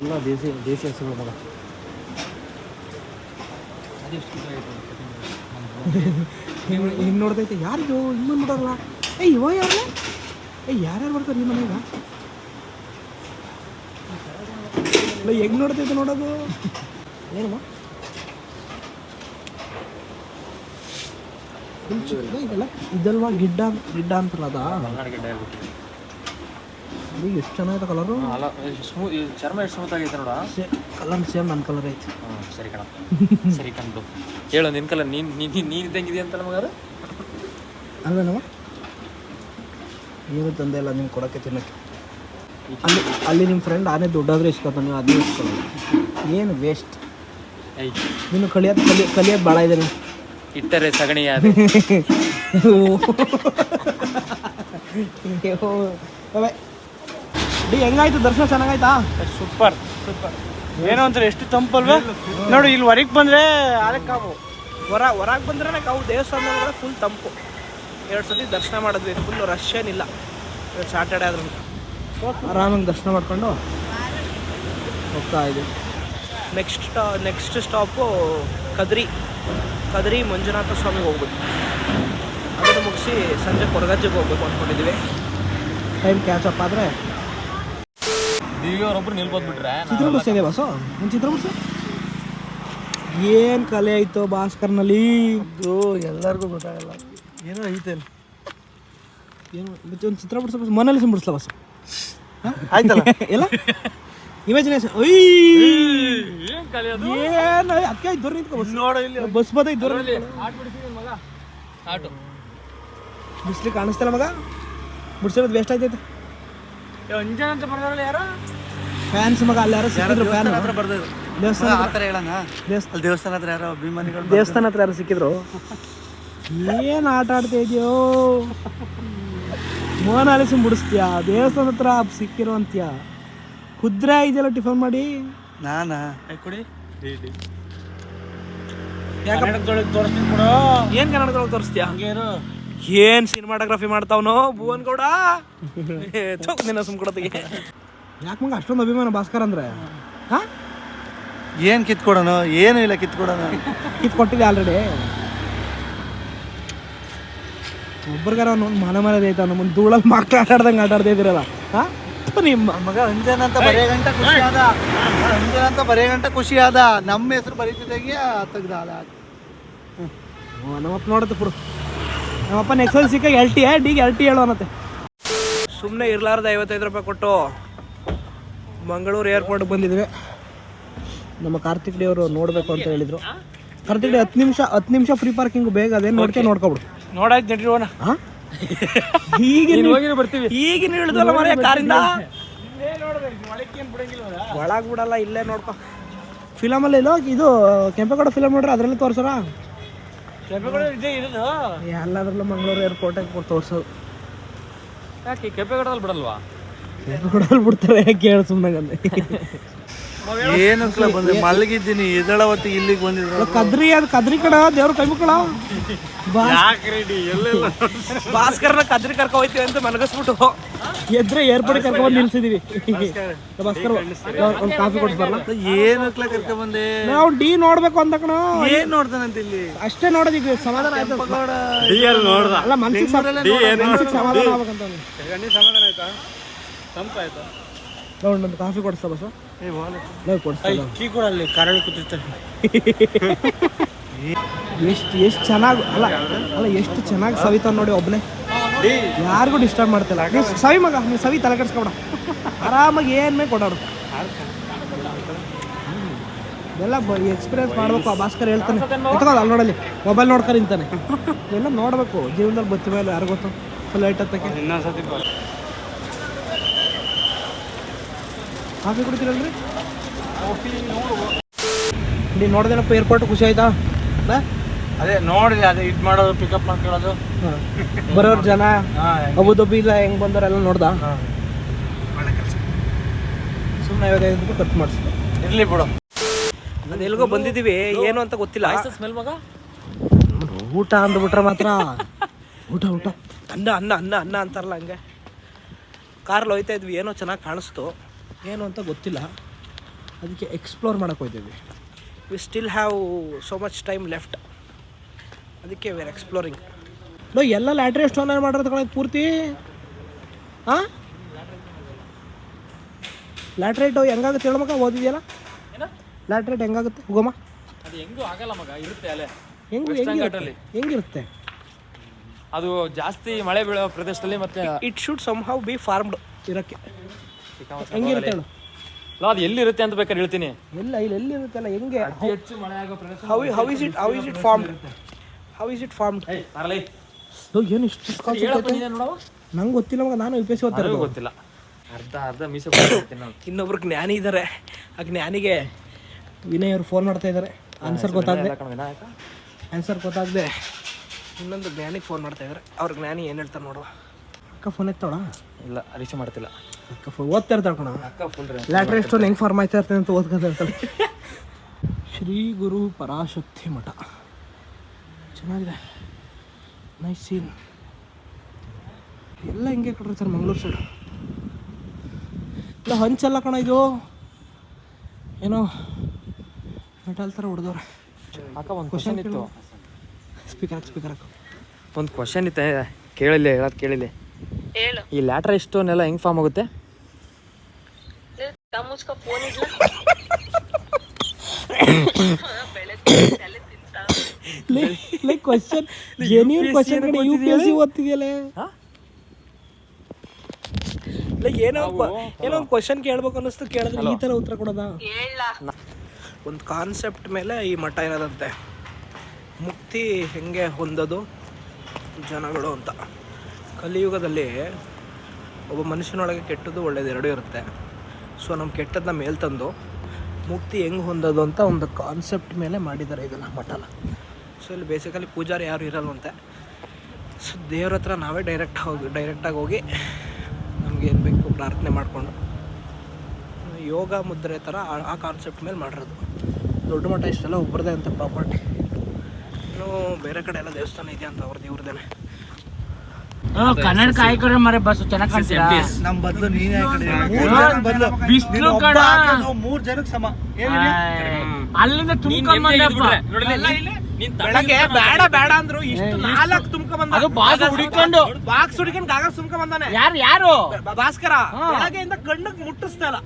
ಎಲ್ಲ ದೇಸಿ ದೇಸಿ ಹಸುಗಳು ಮಗ ಹಿಂಗೆ ನೋಡ್ತೈತೆ ಯಾರಿದು? ಹಿಂಗೆ ನೋಡೋಲ್ಲ ಏಯ್, ಇವ ಯಾರು ಏಯ್, ಯಾರ್ಯಾರು ಬರ್ತಾರೆ ನಿಮ್ಮ ಮನೆಗ ಇಲ್ಲ ಹೆಂಗ್ ನೋಡ್ತೈತೆ ನೋಡೋದು? ಏನಮ್ಮ? ಇದಲ್ವಾ ಗಿಡ್ಡ ಗಿಡ್ಡ ಅಂತಲ್ಲ ಅದ ಅದು? ಎಷ್ಟು ಚೆನ್ನಾಗಿದೆ ಕಲರು ಅಲ್ಲ ಸ್ಮೂತ್ ಚರ್ಮ ಎಷ್ಟು ಸ್ಮೂತ್ ಆಗೈತೆ ನೋಡ ಕಲರ್ ಸೇಮ್ ನನ್ನ ಕಲರ್ ಐತಿ. ಹ್ಞೂ ಸರಿ ಕಣ ಸರಿ ಕಂಡು ಹೇಳು ನಿನ್ ಕಲರ್ ನೀನ್ ನೀನ್ ನೀನು ಇದ್ದಂಗಿದೆ ಅಂತ ನಮಗ ಅದು ಅಲ್ವೇನವ ನೀನು ತಂದೆ ಇಲ್ಲ ನಿಮ್ಗೆ ಕೊಡೋಕ್ಕೆ ತಿನ್ನಕ್ಕೆ ಅಲ್ಲಿ ಅಲ್ಲಿ ನಿಮ್ಮ ಫ್ರೆಂಡ್ ಆನೆ ದುಡ್ಡಾದ್ರೆ ಇಸ್ಕೊತಾನೆ ನೀವು ಅದೇ ಇಸ್ಕೊಳ್ಳೋದು. ಏನು ವೇಸ್ಟ್ ನೀನು ಕಲಿಯೋದು ಕಲಿ ಕಲಿಯೋದು ಭಾಳ ಇದೆ ನೀವು ಇಟ್ಟರೆ ಸಗಣಿ ಅದು ಅವೇ ಡಿ ಹೆಂಗಾಯ್ತು? ದರ್ಶನ ಚೆನ್ನಾಗಾಯ್ತಾ? Super super. ಏನೋ ಅಂತಾರೆ ಎಷ್ಟು ತಂಪಲ್ವಾ? ನೋಡಿ ಇಲ್ಲಿ ಹೊರಗೆ ಬಂದ್ರೆ ಅದಕ್ಕೆ ಕಾವು. ಹೊರ ಹೊರಗೆ ಬಂದ್ರೆ ಕಾವು. ದೇವಸ್ಥಾನ ಫುಲ್ ತಂಪು. ಎರಡು ಸತಿ ದರ್ಶನ ಮಾಡಿದ್ವಿ. ಫುಲ್ ರಶ್ ಏನಿಲ್ಲ. ಇವತ್ತು ಸಾಟರ್ಡೆ ಆದ್ರೂ. ಆರಾಮಾಗಿ ದರ್ಶನ ಮಾಡ್ಕೊಂಡು ಹೋಗ್ತಾ ಇದ್ದೀವಿ next next stop Kadri. Kadri Manjunatha ಸ್ವಾಮಿಗೆ ಹೋಗ್ಬೇಕು. ಅದನ್ನು ಮುಗಿಸಿ ಸಂಜೆ ಕೊರಗಜ್ಜಿಗೆ ಹೋಗ್ಬೇಕು ಅಂದ್ಕೊಂಡಿದ್ವಿ ಟೈಮ್ ಕ್ಯಾಚ್ ಅಪ್ ಆದರೆ ದಿವ್ಯವರೊಬ್ರು ಚಿತ್ರ ಬಸ್ ಇದೆ ಬಸ್ಸು? ಒಂದು ಚಿತ್ರ ಬಸ್ ಏನು ಕಲೆ ಆಯ್ತು ಭಾಸ್ಕರ್ನಲ್ಲಿ? ಅದು ಎಲ್ಲರಿಗೂ ಗೊತ್ತಾಗಲ್ಲ. ಏನೋ ಐತೆ. ಏನು ಮತ್ತೆ ಒಂದು ಚಿತ್ರ ಬಿಡಿಸ ಬಸ್ ಮನೇಲಿ ಬಿಡಿಸ್ಲ ಬಸ್ ಆಯ್ತಲ್ಲ? ಎಲ್ಲ? ಇಮ್ಯಾಜಿನೇಷನ್ ಏನು ಅದಕ್ಕೆ ದೂರ ನಿಂತ್ಕೊ ಬಸ್ ನೋಡ ಇಲ್ಲಿ. ಬಸ್ ಬದ ದೂರ ಬಿಡಿಸ್ಲಿಕ್ಕೆ ಕಾಣಿಸ್ತಲ್ಲ ಮಗ? ಬಿಡ್ಸಿರೋದು ವೇಸ್ಟ್ ಆಯ್ತೈತೆ. ಅಂಜನ್ ಅಂತ ಬರ್ದಾರಲ್ಲ ಯಾರು? ಫ್ಯಾನ್ಸ್ ಮಗ ಅಲ್ಲಿ ಯಾರು ಸಿಕ್ಕಿದ್ರು ಫ್ಯಾನ್ ಹತ್ರ ಬರ್ದಿದ್ರು ದೇವಸ್ಥಾನ ಆ ಥರ ಹೇಳೋಣ? ದೇವಸ್ಥಾನ ದೇವಸ್ಥಾನ ಹತ್ರ ಯಾರೋ ಅಭಿಮಾನಿಗಳು ದೇವಸ್ಥಾನ ಹತ್ರ ಯಾರು ಸಿಕ್ಕಿದ್ರು? ಏನು ಆಟ ಆಡ್ತಾ ಇದೆಯೋ? ಮೋನಾಲಿಸಮ್ ಬಿಡಿಸ್ತೀಯಾ? ದೇವಸ್ಥಾನ ಹತ್ರ ಸಿಕ್ಕಿರೋ ಅಂತ್ಯ. ಕುದ್ರೆ ಇದೆಯಲ್ಲ ಟಿಫನ್ ಮಾಡಿ? ನಾನಾ? ಕೊಡಿ. ಕನ್ನಡದೊಳಗೆ ತೋರಿಸ್ತೀನಿ ಕೊಡು ಏನ್ ಕನ್ನಡದೊಳಗೆ ತೋರಿಸ್ತೀಯಾ? ಹಂಗೇನು? ಏನ್ ಸಿನಿಮಾಟೋಗ್ರಫಿ ಮಾಡ್ತಾವನು ಭುವನ್ ಗೌಡ? ಚೌಕ್ ನಿನ್ನ ಸುಮ್ಕೊಡತಿಗೆ ಯಾಕೆ ಮಂಗ ಅಷ್ಟೊಂದು ಅಭಿಮಾನ ಭಾಸ್ಕರ್ ಅಂದ್ರೆ? ಹಾ? ಏನು ಕಿತ್ಕೊಡೋಣ? ಏನು ಇಲ್ಲ ಕಿತ್ಕೊಡೋಣ. ಕಿತ್ಕೊಟ್ಟಿದ್ದೆ ಕೊಟ್ಟಿದೆ ಆಲ್ರೆಡಿ ಒಬ್ಬರಿಗಾರ ಒಂದು ಮನೆ ಮನೆ ಐತ ನಮ್ಮ ಧೂಳಲ್ಲಿ ಮಕ್ಳು ಆಟ ಆಡ್ದಂಗೆ ಆಟ ಆಡ್ತಾ ಇದ್ದೀರಲ್ಲ. ಹಾ? ಥು ನಿಮ್ಮ ಮಗ ಅಂಜನ್ ಅಂತ ಬರೇ ಗಂಟ ಖುಷಿ ಆದ. ಅಂಜನ್ ಅಂತ ಬರೇ ಗಂಟ ಖುಷಿ ಆದ. ನಮ್ಮ ಹೆಸರು ಬರೀತಿದ್ದಾಗೆ ತೆಗ್ದ ಅದ ನಮ್ಮಪ್ಪ ನೋಡುತ್ತೆ ಪುರು ನಮ್ಮಪ್ಪ ಒಂದು ಸಿಕ್ಕ ಎಲ್ ಟಿ ಡಿಗೆ ಎಲ್ ಟಿ ಹೇಳೋನತ್ತೆ ಸುಮ್ಮನೆ ಇರ್ಲಾರ್ದ ಐವತ್ತೈದು ರೂಪಾಯಿ ಕೊಟ್ಟು ಮಂಗಳೂರು ಏರ್ಪೋರ್ಟ್ಗೆ ಬಂದಿದ್ವಿ. ನಮ್ಮ ಕಾರ್ತಿಕ್ ಡಿ ಅವರು ನೋಡಬೇಕು ಅಂತ ಹೇಳಿದರು. ಕಾರ್ತಿಕ್ ಡಿ ಹತ್ತು ನಿಮಿಷ ಹತ್ತು ನಿಮಿಷ ಫ್ರೀ ಪಾರ್ಕಿಂಗ್ ಬೇಗ ಅದೇನು ನೋಡ್ಕೊಂಡು ನೋಡ್ಕೊಬಿಡು. ನೋಡಾಯ್ತು ನಡ್ರಿ ಹೋಣ ಹಾಂ? ಈಗಿನ ಬರ್ತೀವಿ. ಈಗಿನ ಮನೆ ಕಾರಿಂದ? ಒಳಗೆ ಬಿಡಲ್ಲ ಇಲ್ಲೇ ನೋಡ್ಕೊ. ಫಿಲಮಲ್ಲಿ ಇಲ್ಲೋ ಇದು ಕೆಂಪೇಗೌಡ ಫಿಲಮ್ ನೋಡ್ರಿ ಅದರಲ್ಲಿ ತೋರ್ಸೋರ? ಕೆಂಪೇಗೌಡ ಇದೇ ಇರೋದು? ಎಲ್ಲದ್ರಲ್ಲೂ ಮಂಗಳೂರು ಏರ್ಪೋರ್ಟಾಗಿ ತೋರ್ಸೋದು. ಯಾಕೆ ಕೆಂಪೇಗೌಡದಲ್ಲಿ ಬಿಡಲ್ವಾ? ಕೆಂಪೇಗೌಡಲ್ಲಿ ಬಿಡ್ತಾರೆ ಯಾಕೆ ಸುಮ್ಮನೆ ಏನಕ್ಕಲ್ಲ ಬಂದೆ. ಮಲಗಿದ್ದೀನಿ. ಎದಳವತ್ತಿ ಇಲ್ಲಿಗೆ ಬಂದಿದ್ರು. ಕದ್ರಿ ಅದು ಕದ್ರಿ ಕಡ ದೇವ್ರ ಕೈ ಮುಕ್ಕಳ ಭಾಸ್ಕರ್ನ ಕದ್ರಿ ಕರ್ಕ ಹೋಯ್ತೀವಿ ಅಂತ ಮನಗಸ್ಬಿಟ್ಟು ಎದ್ರೆ ಏರ್ಪೋರ್ಟ್ ಬಂದು ನಿಲ್ಸಿದೀವಿ. ಭಾಸ್ಕರ್ ಒಂದು ಕಾಫಿ ಕೊಡ್ಸ್ಬಾರಲ್ಲ ಏನಕ್ಕಲ್ಲ ಕರ್ಕ ಬಂದೆ. ನಾವು ಡಿ ನೋಡ್ಬೇಕು ಅಂತ ಕಣ ಏನ್ ನೋಡ್ತಾನಂತ ಇಲ್ಲಿ? ಅಷ್ಟೇ ನೋಡೋದೀಗ ಸಮಾಧಾನ ಆಯ್ತು. ನೋಡ್ದ? ಅಲ್ಲ ಮನ್ಸಿಗೆ ಸಮಾಧಾನ ಆಗ್ಬೇಕಂತ. ಸಮಾಧಾನ ಆಯ್ತಾ? ತಂಪಾಯ್ತಾ ಒಂದು ಕಾಫಿ ಕೊಡಿಸ್ತಾ ಬಸ್ ನಾವು ಕೊಡಿಸ್ತಾ ಟೀ ಕೂಡ ಅಲ್ಲಿ ಕರಳಿ ಕೂತಿರ್ತಾರೆ ಎಷ್ಟು ಎಷ್ಟು ಚೆನ್ನಾಗಿ ಅಲ್ಲ ಅಲ್ಲ ಎಷ್ಟು ಚೆನ್ನಾಗಿ ಸವಿತಾ ನೋಡಿ ಒಬ್ಬನೇ ಯಾರಿಗೂ ಡಿಸ್ಟರ್ಬ್ ಮಾಡ್ತಿಲ್ಲ. ನೀವು ಸವಿ ಮಗ ನೀವು ಸವಿ ತಲೆ ಕೆಡ್ಸ್ಕೊಬೇಡ. ಆರಾಮಾಗಿ ಏನು ಮೇಲೆ ಕೊಡೋರು. ಎಲ್ಲ ಎಕ್ಸ್ಪೀರಿಯನ್ಸ್ ಮಾಡ್ಬೇಕು ಆ ಭಾಸ್ಕರ್ ಹೇಳ್ತಾನೆ. ಅಲ್ಲಿ ನೋಡಲ್ಲಿ. ಮೊಬೈಲ್ ನೋಡ್ತಾರೆ ನಿಂತಾನೆ. ಎಲ್ಲ ನೋಡಬೇಕು. ಜೀವನದಲ್ಲಿ ಬತ್ತಿ ಮೇಲೆ ಯಾರು ಗೊತ್ತು? ಫುಲ್ ಲೈಟ್ ಹತ್ತಕ್ಕೆ. ಕಾಫಿ ಕುಡಿತೀರಲ್ರಿ? ನೀವು ನೋಡ್ದೇನಪ್ಪ ಏರ್ಪೋರ್ಟ್ ಖುಷಿ ಆಯ್ತಾ? ಅದೇ ನೋಡಿದೆ ಅದೇ ಇದು ಮಾಡೋದು ಪಿಕಪ್ ಮಾಡ್ಕೊಳ್ಳೋದು. ಬರೋರು ಬರೋರ್ ಜನ ಅಬುದಬ್ಬಿ ಇಲ್ಲ ಹೆಂಗ್ ಬಂದವರೆಲ್ಲ ನೋಡ್ದ? ಸುಮ್ಮನೆ ಐವತ್ತೈದು ರೂಪಾಯಿ ಖರ್ಚು ಮಾಡಿಸ್ದೆ ಇರ್ಲಿ ಬಿಡು. ಎಲ್ಲಿಗೋ ಬಂದಿದ್ದೀವಿ ಏನು ಅಂತ ಗೊತ್ತಿಲ್ಲ. ಸ್ಮೆಲ್ ಮಗ? ಊಟ ಅಂದ್ಬಿಟ್ರೆ ಮಾತ್ರ. ಊಟ ಊಟ. ಅನ್ನ ಅನ್ನ ಅನ್ನ ಅನ್ನ ಅಂತಾರಲ್ಲ ಹಂಗೆ. ಕಾರಲ್ಲಿ ಹೋಯ್ತಾ ಇದ್ವಿ ಏನೋ ಚೆನ್ನಾಗಿ ಕಾಣಿಸ್ತು. ಏನು ಅಂತ ಗೊತ್ತಿಲ್ಲ. ಅದಕ್ಕೆ ಎಕ್ಸ್ಪ್ಲೋರ್ ಮಾಡಕ್ಕೆ ಹೋಯ್ತೀವಿ. We still have so much time left ಅದಕ್ಕೆ ವಿರ್ ಎಕ್ಸ್ಪ್ಲೋರಿಂಗ್ ನೋ ಎಲ್ಲ ಲ್ಯಾಟ್ರಿ ಸ್ಟೋನ್ ಮಾಡಿರೋದು ಕಡೆ ಪೂರ್ತಿ? ಹಾಂ ಲ್ಯಾಟ್ರೇಟು ಹೆಂಗಾಗುತ್ತೆ ಹೇಳು ಮಗ ಓದಿದ್ಯಲ್ಲ? ಲ್ಯಾಟ್ರೈಟ್ ಹೆಂಗಾಗುತ್ತೆ? ಹೋಗಮ್ಮ. ಅದು ಹೆಂಗೂ ಆಗಲ್ಲ ಮಗ ಇರುತ್ತೆ ಅಲ್ಲೇ. ಹೆಂಗ್ ಹೆಂಗಿರುತ್ತೆ? ಹೆಂಗಿರುತ್ತೆ? ಅದು ಜಾಸ್ತಿ ಮಳೆ ಬೀಳೋ ಪ್ರದೇಶದಲ್ಲಿ ಮತ್ತೆ it should somehow be formed ಇರೋಕ್ಕೆ. ಹೆಂಗಿರುತ್ತೆ ಹೇಳು ಅಲ್ಲ ಅದು ಎಲ್ಲಿರುತ್ತೆ ಅಂತ ಬೇಕಾದ್ರೆ ಹೇಳ್ತೀನಿ. ಎಲ್ಲ ಇಲ್ಲಿ ಹೆಂಗೆ? ಮಳೆ ಆಗೋ ಪ್ರದೇಶ how how is it how is it formed how is it formed ಏನು ಇಷ್ಟು ನಂಗೆ ಗೊತ್ತಿಲ್ಲ ಮಗ ನಾನು ಯು ಪಿ ಎಸ್ ಸಿ ಗೊತ್ತಿಲ್ಲ. ಅರ್ಧ ಅರ್ಧ ಮೀಸೆ ಇನ್ನೊಬ್ರು ಜ್ಞಾನಿ ಇದ್ದಾರೆ ಆ ಜ್ಞಾನಿಗೆ ವಿನಯ್ ಅವರು ಫೋನ್ ಮಾಡ್ತಾ ಇದ್ದಾರೆ ಆನ್ಸರ್ ಗೊತ್ತಾಗದೆ. ವಿನಾಯಕ ಆನ್ಸರ್ ಗೊತ್ತಾಗದೆ. ಇನ್ನೊಂದು ಜ್ಞಾನಿಗೆ ಫೋನ್ ಮಾಡ್ತಾ ಇದ್ದಾರೆ ಅವ್ರ ಜ್ಞಾನಿ ಏನು ಹೇಳ್ತಾರೆ ನೋಡುವ. ಅಕ್ಕ ಫೋನ್ ಎತ್ತೋಣ ಇಲ್ಲ ರಿಸೀವ್ ಮಾಡ್ತಿಲ್ಲ. ಅಕ್ಕ ಓದ್ತಾ ಇರ್ತಾಳೆ ಕಣ. ಲ್ಯಾಟ್ರಿ ಸ್ಟೋನ್ ಹೆಂಗೆ ಫಾರ್ಮ್ ಆಯ್ತಾ ಇರ್ತದೆ ಅಂತ ಓದ್ಕೊತಾ ಇರ್ತಾಳೆ. ಶ್ರೀ ಗುರು ಪರಾಶಕ್ತಿ ಮಠ. ಚೆನ್ನಾಗಿದೆ. ನೈಸ್ ಸೀನ್ ಎಲ್ಲ ಹಿಂಗೆ ಕೊಟ್ಟಿರ್ತಾರೆ ಮಂಗ್ಳೂರು ಸೈಡ್ ಇಲ್ಲ ಹಂಚಲ್ಲ ಕಣ ಇದು. ಏನೋ ಮೆಟಲ್ ಥರ ಹೊಡೆದವ್ರೆ. ಅಕ್ಕ ಒಂದು ಕ್ವಶನ್ ಇತ್ತು. ಸ್ಪೀಕರ್ ಹಾಕಿ ಸ್ಪೀಕರ್ ಹಾಕು. ಒಂದು ಕ್ವಶನ್ ಇತ್ತು. ಕೇಳಿಲ್ಲ ಹೇಳೋದು ಕೇಳಿಲ್ಲ. ಈ ಲ್ಯಾಟ್ರ್ ಸ್ಟೋನ್ ಎಲ್ಲ ಹೆಂಗ್ ಫಾರ್ಮ್ ಆಗುತ್ತೆ? ಲೈಕ್ ಕ್ವಶನ್ ಜೆನ್ಯೂನ್ ಕ್ವಶನ್ ಕಡೆ ಯು ಪಿ ಎಸ್ ಸಿ ಓದ್ತಿದ್ಯಲ್ಲ? ಲೈಕ್ ಏನೋ ಒಂದ್ ಏನೋ ಒಂದು ಕ್ವಶನ್ ಕೇಳ್ಬೇಕು ಅನ್ನಿಸ್ತು ಕೇಳಿದ್ರೆ ಈ ಥರ ಉತ್ತರ ಕೊಡೋದ? ಒಂದು ಕಾನ್ಸೆಪ್ಟ್ ಮೇಲೆ ಈ ಮಠ ಇರೋದಂತೆ. ಮುಕ್ತಿ ಹೆಂಗೆ ಹೊಂದೋದು ಜನಗಳು ಅಂತ. ಕಲಿಯುಗದಲ್ಲಿ ಒಬ್ಬ ಮನುಷ್ಯನೊಳಗೆ ಕೆಟ್ಟದ್ದು ಒಳ್ಳೇದು ಎರಡೂ ಇರುತ್ತೆ. ಸೊ ನಮ್ಮ ಕೆಟ್ಟದನ್ನ ಮೇಲೆ ತಂದು ಮುಕ್ತಿ ಹೆಂಗೆ ಹೊಂದೋದು ಅಂತ ಒಂದು ಕಾನ್ಸೆಪ್ಟ್ ಮೇಲೆ ಮಾಡಿದ್ದಾರೆ ಇದನ್ನು ಮಠನ. ಸೊ ಇಲ್ಲಿ ಬೇಸಿಕಲಿ ಪೂಜಾರಿ ಯಾರು ಇರಲ್ವಂತೆ ಸೊ ದೇವ್ರ ಹತ್ರ ನಾವೇ ಡೈರೆಕ್ಟ್ ಹೋಗಿ ಡೈರೆಕ್ಟಾಗಿ ಹೋಗಿ ನಮ್ಗೆ ಏನು ಬೇಕು ಪ್ರಾರ್ಥನೆ ಮಾಡಿಕೊಂಡು ಯೋಗ ಮುದ್ರೆ ಥರ ಆ- ಕಾನ್ಸೆಪ್ಟ್ ಮೇಲೆ ಮಾಡಿರೋದು. ದೊಡ್ಡ ಮಠ ಇಷ್ಟೆಲ್ಲ ಒಬ್ಬರದೇ ಅಂತ ಪ್ರಾಪರ್ಟಿ ಇನ್ನು ಬೇರೆ ಕಡೆ ಎಲ್ಲ ದೇವಸ್ಥಾನ ಇದೆಯಾ ಅಂತ ಅವ್ರದ್ದು ಇವ್ರದ್ದೇನೆ ಕನ್ನಡ ಕಾಯ್ಕೊಂಡ್ರೆ ಮರೆ ಬಸ್ ಚೆನ್ನಾಗಿ ಕಾಣ್ತೀರಾ? ನಮ್ ಬದಲು ನೀನೇ ಬದ್ಲು. ಬಿಸ್ಲು ಕಣ. ಮೂರ್ ಜನಕ್ಕೆ ಸಮ? ಅಲ್ಲಿಂದ ತುಂಬ್ಕೊಂಡ್ ಬೆಳಗ್ಗೆ ಬೇಡ ಬೇಡ ಅಂದ್ರು ಇಷ್ಟು ನಾಲ್ಕು ತುಂಬ್ಕ ಬಂದ ಅದು ಬಾಸ್ ಹುಡಿಕೊಂಡು. ಬಾಕ್ಸ್ ಹುಡುಕೊಂಡು ಗಾಗ ತುಂಬ್ಕ ಬಂದಾನೆ. ಯಾರು ಯಾರು? ಭಾಸ್ಕರ ಬೆಳಗ್ಗೆಯಿಂದ ಕಣ್ಣಕ್ ಮುಟ್ಟಿಸ್ತಾ ಇಲ್ಲ.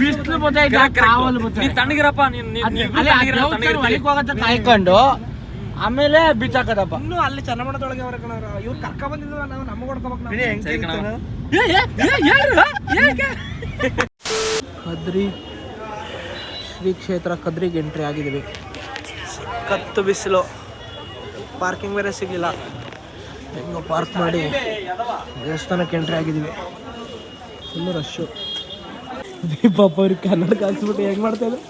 ಬಿಸಿಲು ಬತ್ತೈತೆ ಕಾವಲು ತಣ್ಣಗಿರಪ್ಪ ನೀನ್ ನೀನ್ ಅಲ್ಲಿ ಆ ದೇವಸ್ಥಾನ ಒಳಗೆ ಹೋಗತ್ತ ಕಾಯ್ಕೊಂಡು ಆಮೇಲೆ ಬಿಚ್ಚಾಕದಪ್ಪ ಇನ್ನು ಅಲ್ಲಿ ಚನ್ನಮಣದೊಳಗೆ ಅವ್ರ ಕಣ ಇವ್ರು ಕರ್ಕ ಬಂದಿದ್ರು ನಾವು ನಮಗೆ ಹೊಡ್ಕೋಬೇಕು ವಿನಯ್, ಹೆಂಗ್ ತಿರುಗ್ತಾನ? ಕದ್ರಿ. ಶ್ರೀ ಕ್ಷೇತ್ರ ಕದ್ರಿಗೆ ಎಂಟ್ರಿ ಆಗಿದ್ವಿ. ಕತ್ತು ಬಿಸಿಲು. ಪಾರ್ಕಿಂಗ್ ಬೇರೆ ಸಿಗಲಿಲ್ಲ. ಹೆಂಗೋ ಪಾರ್ಕ್ ಮಾಡಿ ದೇವಸ್ಥಾನಕ್ಕೆ ಎಂಟ್ರಿ ಆಗಿದ್ದೀವಿ ಫುಲ್ಲು ರಶ್ಶು ಪಾಪ ಅವ್ರಿಗೆ ಕನ್ನಡ ಕಾಣಿಸ್ಬಿಟ್ಟು ಹೆಂಗ್ ಮಾಡ್ತಾ ಇದ್ರು?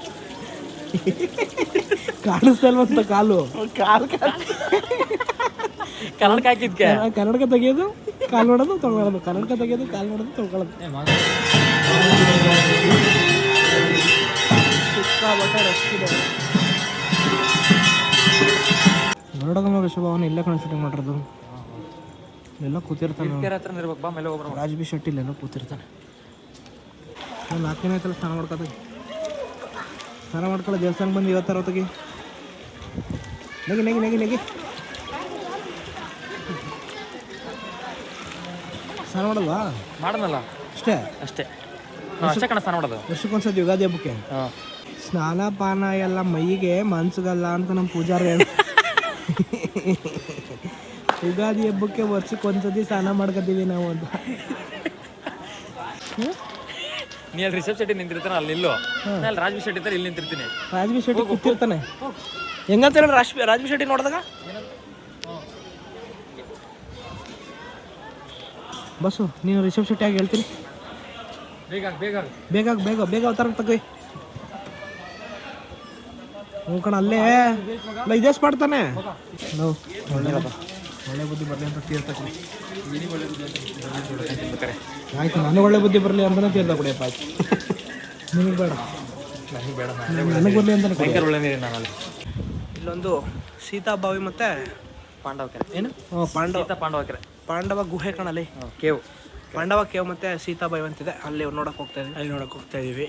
ಕಾಣಿಸ್ತಾ ಇಲ್ವಂತ ಕಾಲು? ಕಾಲು ಕನ್ನಡಕ ಹಾಕಿದ್ಕೆ? ಕನ್ನಡಕ ತೆಗೆಯೋದು ಕಾಲು ಮಾಡೋದು ತೊಗೊಳೋದು ಕನ್ನಡಕ ತೆಗೆಯೋದು ಕಾಲು ಮಾಡೋದು ತೊಗೊಳೋದು ಇದೆ. ನೋಡೋದಮ್ಮ ವಿಶ್ವಭವನ ಇಲ್ಲೇ ಕಣ ಶೂಟಿಂಗ್ ಮಾಡಿರೋದು. ಎಲ್ಲ ಕೂತಿರ್ತಾನೆ ಅವ್ನು. ರಾಜ್ ಬಿ ಶೆಟ್ಟಿ ಇಲ್ಲೆಲ್ಲ ಕೂತಿರ್ತಾನೆ. ನಾನು ನಾಲ್ಕು ದಿನ ಆಯ್ತಲ್ಲ ಸ್ನಾನ ಮಾಡ್ಕೊತ ಸ್ನಾನ ಮಾಡ್ಕೊಳ್ಳೋ ದೇವಸ್ಥಾನಕ್ಕೆ ಬಂದು ಇವತ್ತರ ಹೊತ್ತಿಗೆ ನೆಗಿ ನೆಗಿ ನೆಗಿ ನೆಗಿ. ಸ್ನಾನ ಮಾಡಲ್ವಾ? ಮಾಡನಲ್ಲ ಅಷ್ಟೇ? ಅಷ್ಟೇ. ಹಾ, ಅಷ್ಟೇ ಕಣ ಸ್ನಾನ ಮಾಡೋದು. ವರ್ಷಕ್ಕೊಂದ್ಸತಿ ಯುಗಾದಿ ಹಬ್ಬಕ್ಕೆ. ಸ್ನಾನ ಪಾನ ಎಲ್ಲ ಮೈಗೆ ಮನ್ಸಿಗಲ್ಲ ಅಂತ ನಮ್ಮ ಪೂಜಾರಿ ಹೇಳ ಯುಗಾದಿ ಹಬ್ಬಕ್ಕೆ ವರ್ಷಕ್ಕೊಂದ್ಸತಿ ಸ್ನಾನ ಮಾಡ್ಕೊತೀವಿ ನಾವು ಅಂತ. ನೀ ಅಲ್ಲಿ ರಿಷಬ್ ಶೆಟ್ಟಿ ನಿಂತಿರ್ತಾನೆ ಅಲ್ಲಿ ಇಲ್ಲೋ ನಾನು ಅಲ್ಲಿ ರಾಜ್ವಿ ಶೆಟ್ಟಿ ಇರ್ತಾರೆ ಇಲ್ಲಿ ನಿಂತಿರ್ತೀನಿ. ರಾಜವಿ ಶೆಟ್ಟಿ ಕೂತಿರ್ತಾನೆ. ಹೆಂಗಂತ ಹೇಳಿ ರಾಜ್ ರಾಜವಿ ಶೆಟ್ಟಿ ನೋಡಿದಾಗ? ಬಸ್ಸು ನೀನು ರಿಷಬ್ ಶೆಟ್ಟಿ ಆಗಿ ಹೇಳ್ತೀನಿ. ಬೇಗ ಬೇಗ ಬೇಗ ಬೇಗ ಬೇಗ ಅವತಾರ ತಗೋಯ್ ಹ್ಞೂ ಕಣ ಅಲ್ಲೇ. ಅಲ್ಲ ಇದೇ ಮಾಡ್ತಾನೆ ನಾವು ಒಳ್ಳೆಯದಪ್ಪ ಒಳ್ಳೆ ಬುದ್ಧಿ ಬರಲಿ ಅಂತ ತೀರ್ಥ ಆಯ್ತು ನನಗೆ ಒಳ್ಳೆ ಬುದ್ಧಿ ಬರಲಿ ಅಂತಲೇ ತೀರ್ಥ ಕುಡಿಯಪ್ಪ ಆಯ್ತು ನಿಮಗೆ ಬೇಡ. ನನಗೆ ಬೇಡ ನನಗೆ ಬರಲಿ ಅಂತ ಭಯಂಕರ ಒಳ್ಳೆ ನೀರು ನಾನು ಅಲ್ಲಿ ಇಲ್ಲೊಂದು ಸೀತಾಬಾವಿ ಮತ್ತೆ ಪಾಂಡವ ಕೆರೆ ಏನು ಪಾಂಡವ. ಸೀತಾ ಪಾಂಡವ ಕೆರೆ ಪಾಂಡವ ಗುಹೆ ಕಣಲಿ ಕೇವು. ಪಾಂಡವ ಕೇವ್ ಮತ್ತೆ ಸೀತಾಬಾಯಿ ಅಂತಿದೆ. ಅಲ್ಲಿ ನೋಡಕ್ ಹೋಗ್ತಾ ಇದೀವಿ ಅಲ್ಲಿ ನೋಡಕ್ ಹೋಗ್ತಾ ಇದೀವಿ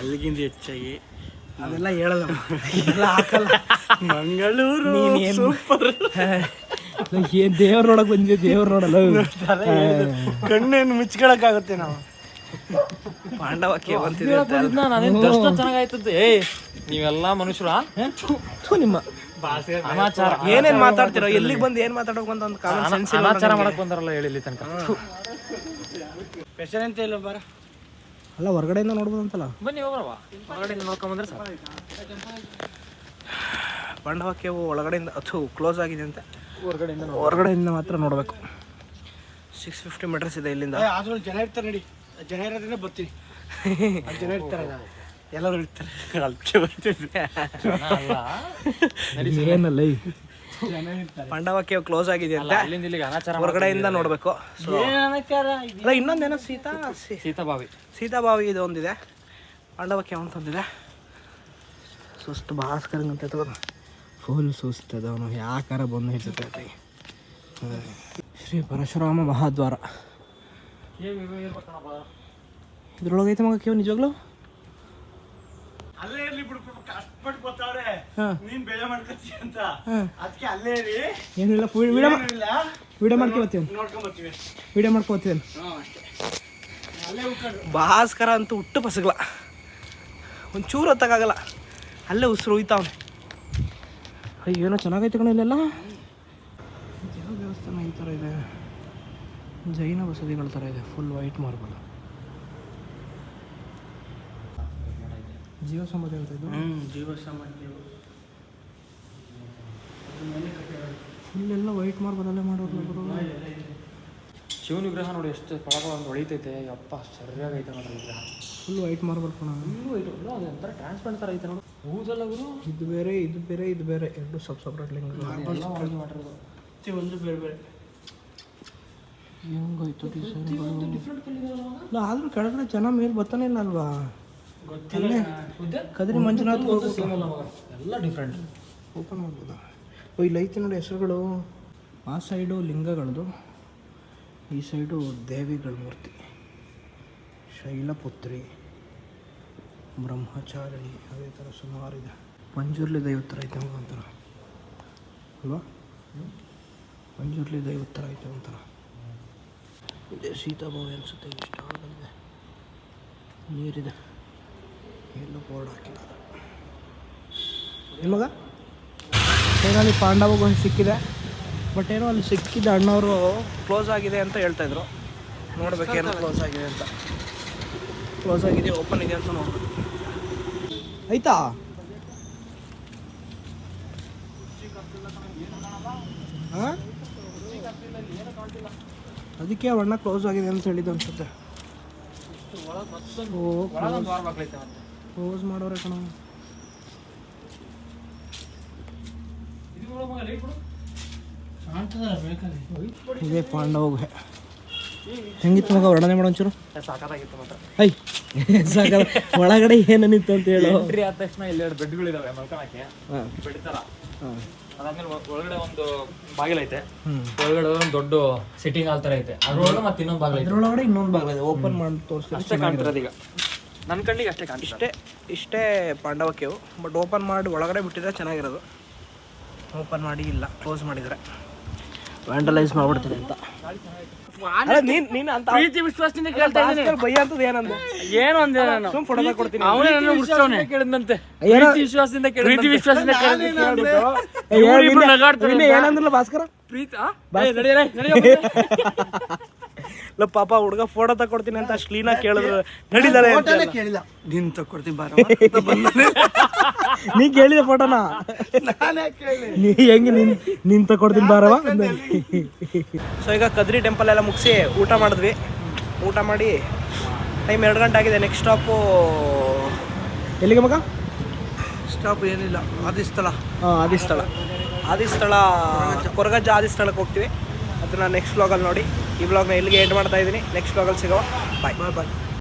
ಅಲ್ಲಿಗಿಂತ ಹೆಚ್ಚಾಗಿ. ಅದೆಲ್ಲ ಹೇಳಲ್ಲ. ಹಾಕಲ್ಲ. ಮಂಗಳೂರು ನೀನೇನು ಏನ್ ದೇವ್ರ ನೋಡಕ್ ಬಂದಿದ್ದೆ ದೇವ್ರ ನೋಡಲ್ಲ. ಕಣ್ಣೇನು ಮುಚ್ಕೊಳಕ್ಕಾಗುತ್ತೆ ನಾವು. ಪಾಂಡವ ಕೇವ್ ಅಂತಿದೆ ಅಂತ ಅಲ್ಲ. ನಾನೇನು ದರ್ಶನ ಚೆನ್ನಾಗಾಯ್ತದ್ದು. ಏ ನೀವೆಲ್ಲ ಮನುಷ್ಯರ? ಥು ನಿಮ್ಮ. ಅನಾಚಾರ. ಏನೇನ್ ಮಾತಾಡ್ತಿರೋ? ಎಲ್ಲಿಗೆ ಬಂದು ಏನ್ ಮಾತಾಡೋಕ್ ಬಂದ ಒಂದು ಕಾಮನ್ ಸೆನ್ಸ್ ಅನಾಚಾರ ಮಾಡಕ್ ಬಂದಾರಲ್ಲ ಹೇಳಿ ಇಲ್ಲಿ ತನಕ. ಸ್ಪೆಷಲ್ ಅಂತ ಇಲ್ಲ ಬರ? ಅಲ್ಲ ಹೊರಗಡೆಯಿಂದ ನೋಡ್ಬೋದಂತಲ್ಲ. ಬನ್ನಿ ಹೋಗ್ರವ ಹೊರಗಡೆಯಿಂದ ನೋಡ್ಕೊಂಬಂದ್ರೆ ಸಾಕು. ಪಾಂಡವ ಕೇವು ಒಳಗಡೆಯಿಂದ ಅಥು ಕ್ಲೋಸ್ ಆಗಿದೆ ಅಂತ. ಹೊರಗಡೆಯಿಂದ ಹೊರಗಡೆಯಿಂದ ಮಾತ್ರ ನೋಡಬೇಕು. ಸಿಕ್ಸ್ ಫಿಫ್ಟಿ ಮೀಟರ್ಸ್ ಇದೆ ಇಲ್ಲಿಂದ. ಜನ ಇರ್ತಾರೆ ನೋಡಿ. ಜನ ಇರೋದ್ರಿಂದ ಬರ್ತೀನಿ. ಜನ ಇರ್ತಾರೆ ಎಲ್ಲರೂ ಇರ್ತಾರೆ. ಅದಕ್ಕೆ ಬರ್ತಿದ್ದೆ ಏನಲ್ಲ ಪಾಂಡವಕ್ಕೆ ಕ್ಲೋಸ್ ಆಗಿದೆ ಅಂತ ಅಲ್ಲಿಂದ ಇಲ್ಲಿಗೆ ಅನಾಚಾರ ಹೊರಗಡೆಯಿಂದ ನೋಡಬೇಕು. ಸೊ ಅಲ್ಲ ಇನ್ನೊಂದೇನೋ ಸೀತಾ ಸಿ- ಸೀತಾಬಾವಿ ಸೀತಾಬಾವಿ ಇದು ಒಂದಿದೆ. ಪಾಂಡವಕ್ಕೆ ಕೇವ್ ಅಂತ ಒಂದಿದೆ ಸುಸ್ತು ಭಾಸ್ಕರ್ ಅಂತ ತಗೋ. ಫುಲ್ ಸುಸ್ತದ ಅವನು ಯಾಕಾರ ಬಂದು ಹೆಚ್ಚುತ್ತೆ ಶ್ರೀ ಪರಶುರಾಮ ಮಹಾದ್ವಾರ. ಇದ್ರೊಳಗೆ ಐತೆ ಮಗ ಕೇವ್ ನಿಜವಾಗ್ಲು? ಅಲ್ಲೇ ಇರ್ಲಿ ಬಿಡು ಕಷ್ಟಪಟ್ಟು ಬರ್ತಾವ್ರೆ ನೀನ್ ಬೇಜ ಮಾಡ್ಕೊತೀಯ ಅಂತ. ಅದಕ್ಕೆ ಅಲ್ಲೇ ಇರಿ. ಏನಿಲ್ಲ ವಿಡಿಯೋ ವಿಡಿಯೋ ಮಾಡ್ಕೊಬತ್ತೀವಿ ನೋಡ್ಕೊಂಡ್ ಬರ್ತೀವಿ. ವಿಡಿಯೋ ಮಾಡ್ಕೊತೀವಿ ಭಾಸ್ಕರ ಅಂತೂ ಹುಟ್ಟು ಪಸಗಲ. ಒಂಚೂರು ಹೊತ್ತಾಗಲ್ಲ ಅಲ್ಲೇ ಉಸಿರು ಉಯ್ತಾವನೆ. ಅಯ್ಯೋ ಏನೋ ಚೆನ್ನಾಗೈತೆ ಕಣ ಇಲ್ಲೆಲ್ಲ? ಯಾವ ದೇವಸ್ಥಾನ ಈ ಥರ ಇದೆ? ಜೈನ ಬಸದಿಗಳ ಥರ ಇದೆ ಫುಲ್ ವೈಟ್ ಮಾರ್ಬಲ್ ಜೀವ ಸಮಾಧಿ ಅಂತ ಇದು ಹ್ಮ್ ಜೀವ ಸಾಮಾನ್ಯ ಫುಲ್ ಎಲ್ಲ ವೈಟ್ ಮಾರ್ಬಲಲ್ಲೇ ಮಾಡೋದು ಶಿವನ ವಿಗ್ರಹ ನೋಡಿ ಎಷ್ಟು ಪಳಪ ಒಂದು ಹೊಳಿತೈತೆ. ಅಪ್ಪ ಸರಿಯಾಗೈತೆ ನೋಡ್ರಿ ವಿಗ್ರಹ. ಫುಲ್ ವೈಟ್ ಮಾರ್ಬಲ್ ಕಣ ಫುಲ್ ವೈಟ್ ಅದು ಒಂಥರ ಟ್ರಾನ್ಸ್ಪರೆಂಟ್ ಥರ ಐತೆ ನೋಡು. ಹೌದಲ್ಲ ಗುರು ಇದು ಬೇರೆ ಇದು ಬೇರೆ ಇದು ಬೇರೆ. ಎರಡು ಸಬ್ ಸಪ್ರೇಟ್ ಒಳಗೆ ಒಂದು ಬೇರೆ ಬೇರೆ. ಹೆಂಗೋಯ್ತು ಇಲ್ಲ ಆದ್ರೂ ಕೆಳಗಡೆ ಜನ ಮೇಲೆ ಬರ್ತಾನೆ ಇಲ್ಲ ಅಲ್ವಾ? ಕದರಿ ಕದ್ರಿ ಮಂಜುನಾಥ್ ಎಲ್ಲ ಡಿಫ್ರೆಂಟ್ ಓಪನ್ ಮಾಡ್ಬೋದಾ? ಓ ಇಲ್ಲಿ ಐತೆ ನೋಡಿ ಹೆಸರುಗಳು. ಆ ಸೈಡು ಲಿಂಗಗಳದು. ಈ ಸೈಡು ದೇವಿಗಳ ಮೂರ್ತಿ. ಶೈಲಪುತ್ರಿ. ಬ್ರಹ್ಮಚಾರಿಣಿ, ಅದೇ ಥರ ಸುಮಾರಿದೆ ಮಂಜೂರ್ಲಿ ದೈವತ್ತರ ಐತೆ ಒಂಥರ. ಅಲ್ವಾ? ಮಂಜೂರ್ಲಿ ದೈವತ್ತರ ಐತೆ ಅಂತಾರ ಇದೆ ಸೀತಾಭಾವಿ ಅನಿಸುತ್ತೆ, ಇಷ್ಟ ಆಗಲಿದೆ ನೀರಿದೆ. ಎಲ್ಲೂ ಬೋರ್ಡ್ ಹಾಕಿದ್ದಾರೆ ನಿಮಗ ಅಲ್ಲಿ ಪಾಂಡವಗೆ ಒಂದು ಸಿಕ್ಕಿದೆ. ಬಟ್ ಏನೋ ಅಲ್ಲಿ ಸಿಕ್ಕಿದ ಅಣ್ಣವರು ಕ್ಲೋಸ್ ಆಗಿದೆ ಅಂತ ಹೇಳ್ತಾಯಿದ್ರು ನೋಡ್ಬೇಕೇನೋ ಕ್ಲೋಸ್ ಆಗಿದೆ ಅಂತ. ಕ್ಲೋಸ್ ಆಗಿದೆ ಓಪನ್ ಇದೆ ಅಂತ ನೋಡಿ ಆಯ್ತಾ? ಹಾಂ ಅದಕ್ಕೆ ಬಣ್ಣ ಕ್ಲೋಸ್ ಆಗಿದೆ ಅಂತ ಹೇಳಿದ್ದು ಅನ್ಸುತ್ತೆ. ಓ ಕ್ಲೋಸ್ ಮಾಡೋರೆ ಕಣ. ಇದೆ ಪಾಂಡವ ಹೆಂಗಿತ್ತು ಮಗ ವರ್ಣನೆ ಮಾಡೋ ಒಂಚೂರು? ಸಾಕಾಗಿತ್ತು ಮಾತ್ರ. ಐ ಸಾಕ ಒಳಗಡೆ ಏನನ್ನಿತ್ತು ಅಂತ ಹೇಳು. ಎಂಟ್ರಿ ಆದ ತಕ್ಷಣ ಇಲ್ಲಿ ಎರಡು ಬೆಡ್ಗಳಿದಾವೆ ಮಲ್ಕೊಳಕ್ಕೆ ಬೆಡ್ ಥರ ಅದಾದ್ಮೇಲೆ ಒಳಗಡೆ ಒಂದು ಬಾಗಿಲೈತೆ. ಒಳಗಡೆ ಒಂದು ದೊಡ್ಡ ಸಿಟ್ಟಿಂಗ್ ಹಾಲ್ ಥರ ಐತೆ. ಅದ್ರೊಳಗೆ ಮತ್ತೆ ಇನ್ನೊಂದು ಬಾಗಿಲು ಅದ್ರೊಳಗಡೆ ಇನ್ನೊಂದು ಭಾಗ ಇದೆ ಓಪನ್ ಮಾಡಿ ತೋರಿಸ್ತೀನಿ ಅಷ್ಟೇ ಕಾಣ್ತಿರೋದು ಈಗ. ನನ್ನ ಕಣ್ಣಿಗೆ ಅಷ್ಟೇ ಕಾಣ್ತಿ ಇಷ್ಟೇ ಇಷ್ಟೇ ಪಾಂಡವ ಕೇವು ಬಟ್ ಓಪನ್ ಮಾಡಿ ಒಳಗಡೆ ಬಿಟ್ಟಿದ್ರೆ ಚೆನ್ನಾಗಿರೋದು. ಓಪನ್ ಮಾಡಿ ಇಲ್ಲ ಕ್ಲೋಸ್ ಮಾಡಿದರೆ. ವ್ಯಾಂಡಲೈಸ್ ಮಾಡ್ಬಿಡ್ತೀನಿ ಅಂತ. ಅಲ್ಲ, ನೀನ್ ನೀನ್ ಅಂತ ಪ್ರೀತಿ ವಿಶ್ವಾಸದಿಂದ ಕೇಳ್ತಾ ಇದ್ದೀನಿ. ಅಂತದ್ ಏನಂದೆ? ಏನು ಅಂದೆ ನಾನು? ಸುಮ್ ಫೋಟೋ ಕೊಡ್ತೀನಿ ಅವನೇ ನನ್ನ ಕೇಳಿದಂತೆ ಪ್ರೀತಿ ವಿಶ್ವಾಸದಿಂದ ಪ್ರೀತಿ ವಿಶ್ವಾಸದಿಂದ ಏನಂದ್ರಲ್ಲ ಭಾಸ್ಕರ? ಪ್ರೀತಿ ಇಲ್ಲ ಪಾಪ ಹುಡುಗ ಫೋಟೋ ತಕೊಡ್ತೀನಿ ಅಂತ ಅಷ್ಟು ಕ್ಲೀನಾಗಿ ಕೇಳಿದ್ರು. ನಡೀತಾರೆ ಫೋಟೋನೇ ಕೇಳಿಲ್ಲ. ನೀನು ತಕೊಡ್ತೀನಿ ಬಾರ ನೀ ಕೇಳಿದೆ ಫೋಟೋನ ನೀ ಹೆಂಗೆ ನಿನ್ ನಿನ್ ತಕೊಡ್ತೀನಿ ಬಾರವ ಸೊ ಈಗ ಕದ್ರಿ ಟೆಂಪಲ್ ಎಲ್ಲ ಮುಗಿಸಿ ಊಟ ಮಾಡಿದ್ವಿ. ಊಟ ಮಾಡಿ ಟೈಮ್ ಎರಡು ಗಂಟೆ ಆಗಿದೆ. ನೆಕ್ಸ್ಟ್ ಸ್ಟಾಪು ಎಲ್ಲಿಗೆ ಮಗ? ಸ್ಟಾಪ್ ಏನಿಲ್ಲ. ಆದಿಸ್ಥಳ. ಹಾಂ ಆದಿಸ್ಥಳ. ಆದಿಸ್ಥಳ ಕೊರಗಜ್ಜ ಆದಿಸ್ಥಳಕ್ಕೆ ಹೋಗ್ತೀವಿ. ಅದನ್ನ ನೆಕ್ಸ್ಟ್ ವ್ಲಾಗಲ್ಲಿ ನೋಡಿ. ಈ ವ್ಲಾಗ್ನ ಇಲ್ಲಿಗೆ ಎಂಡ್ ಮಾಡ್ತಾ ಇದ್ದೀನಿ. ನೆಕ್ಸ್ಟ್ ವ್ಲಾಗಲ್ಲಿ ಸಿಗೋ ಬಾಯ್ ಬಾಯ್ ಬಾಯ್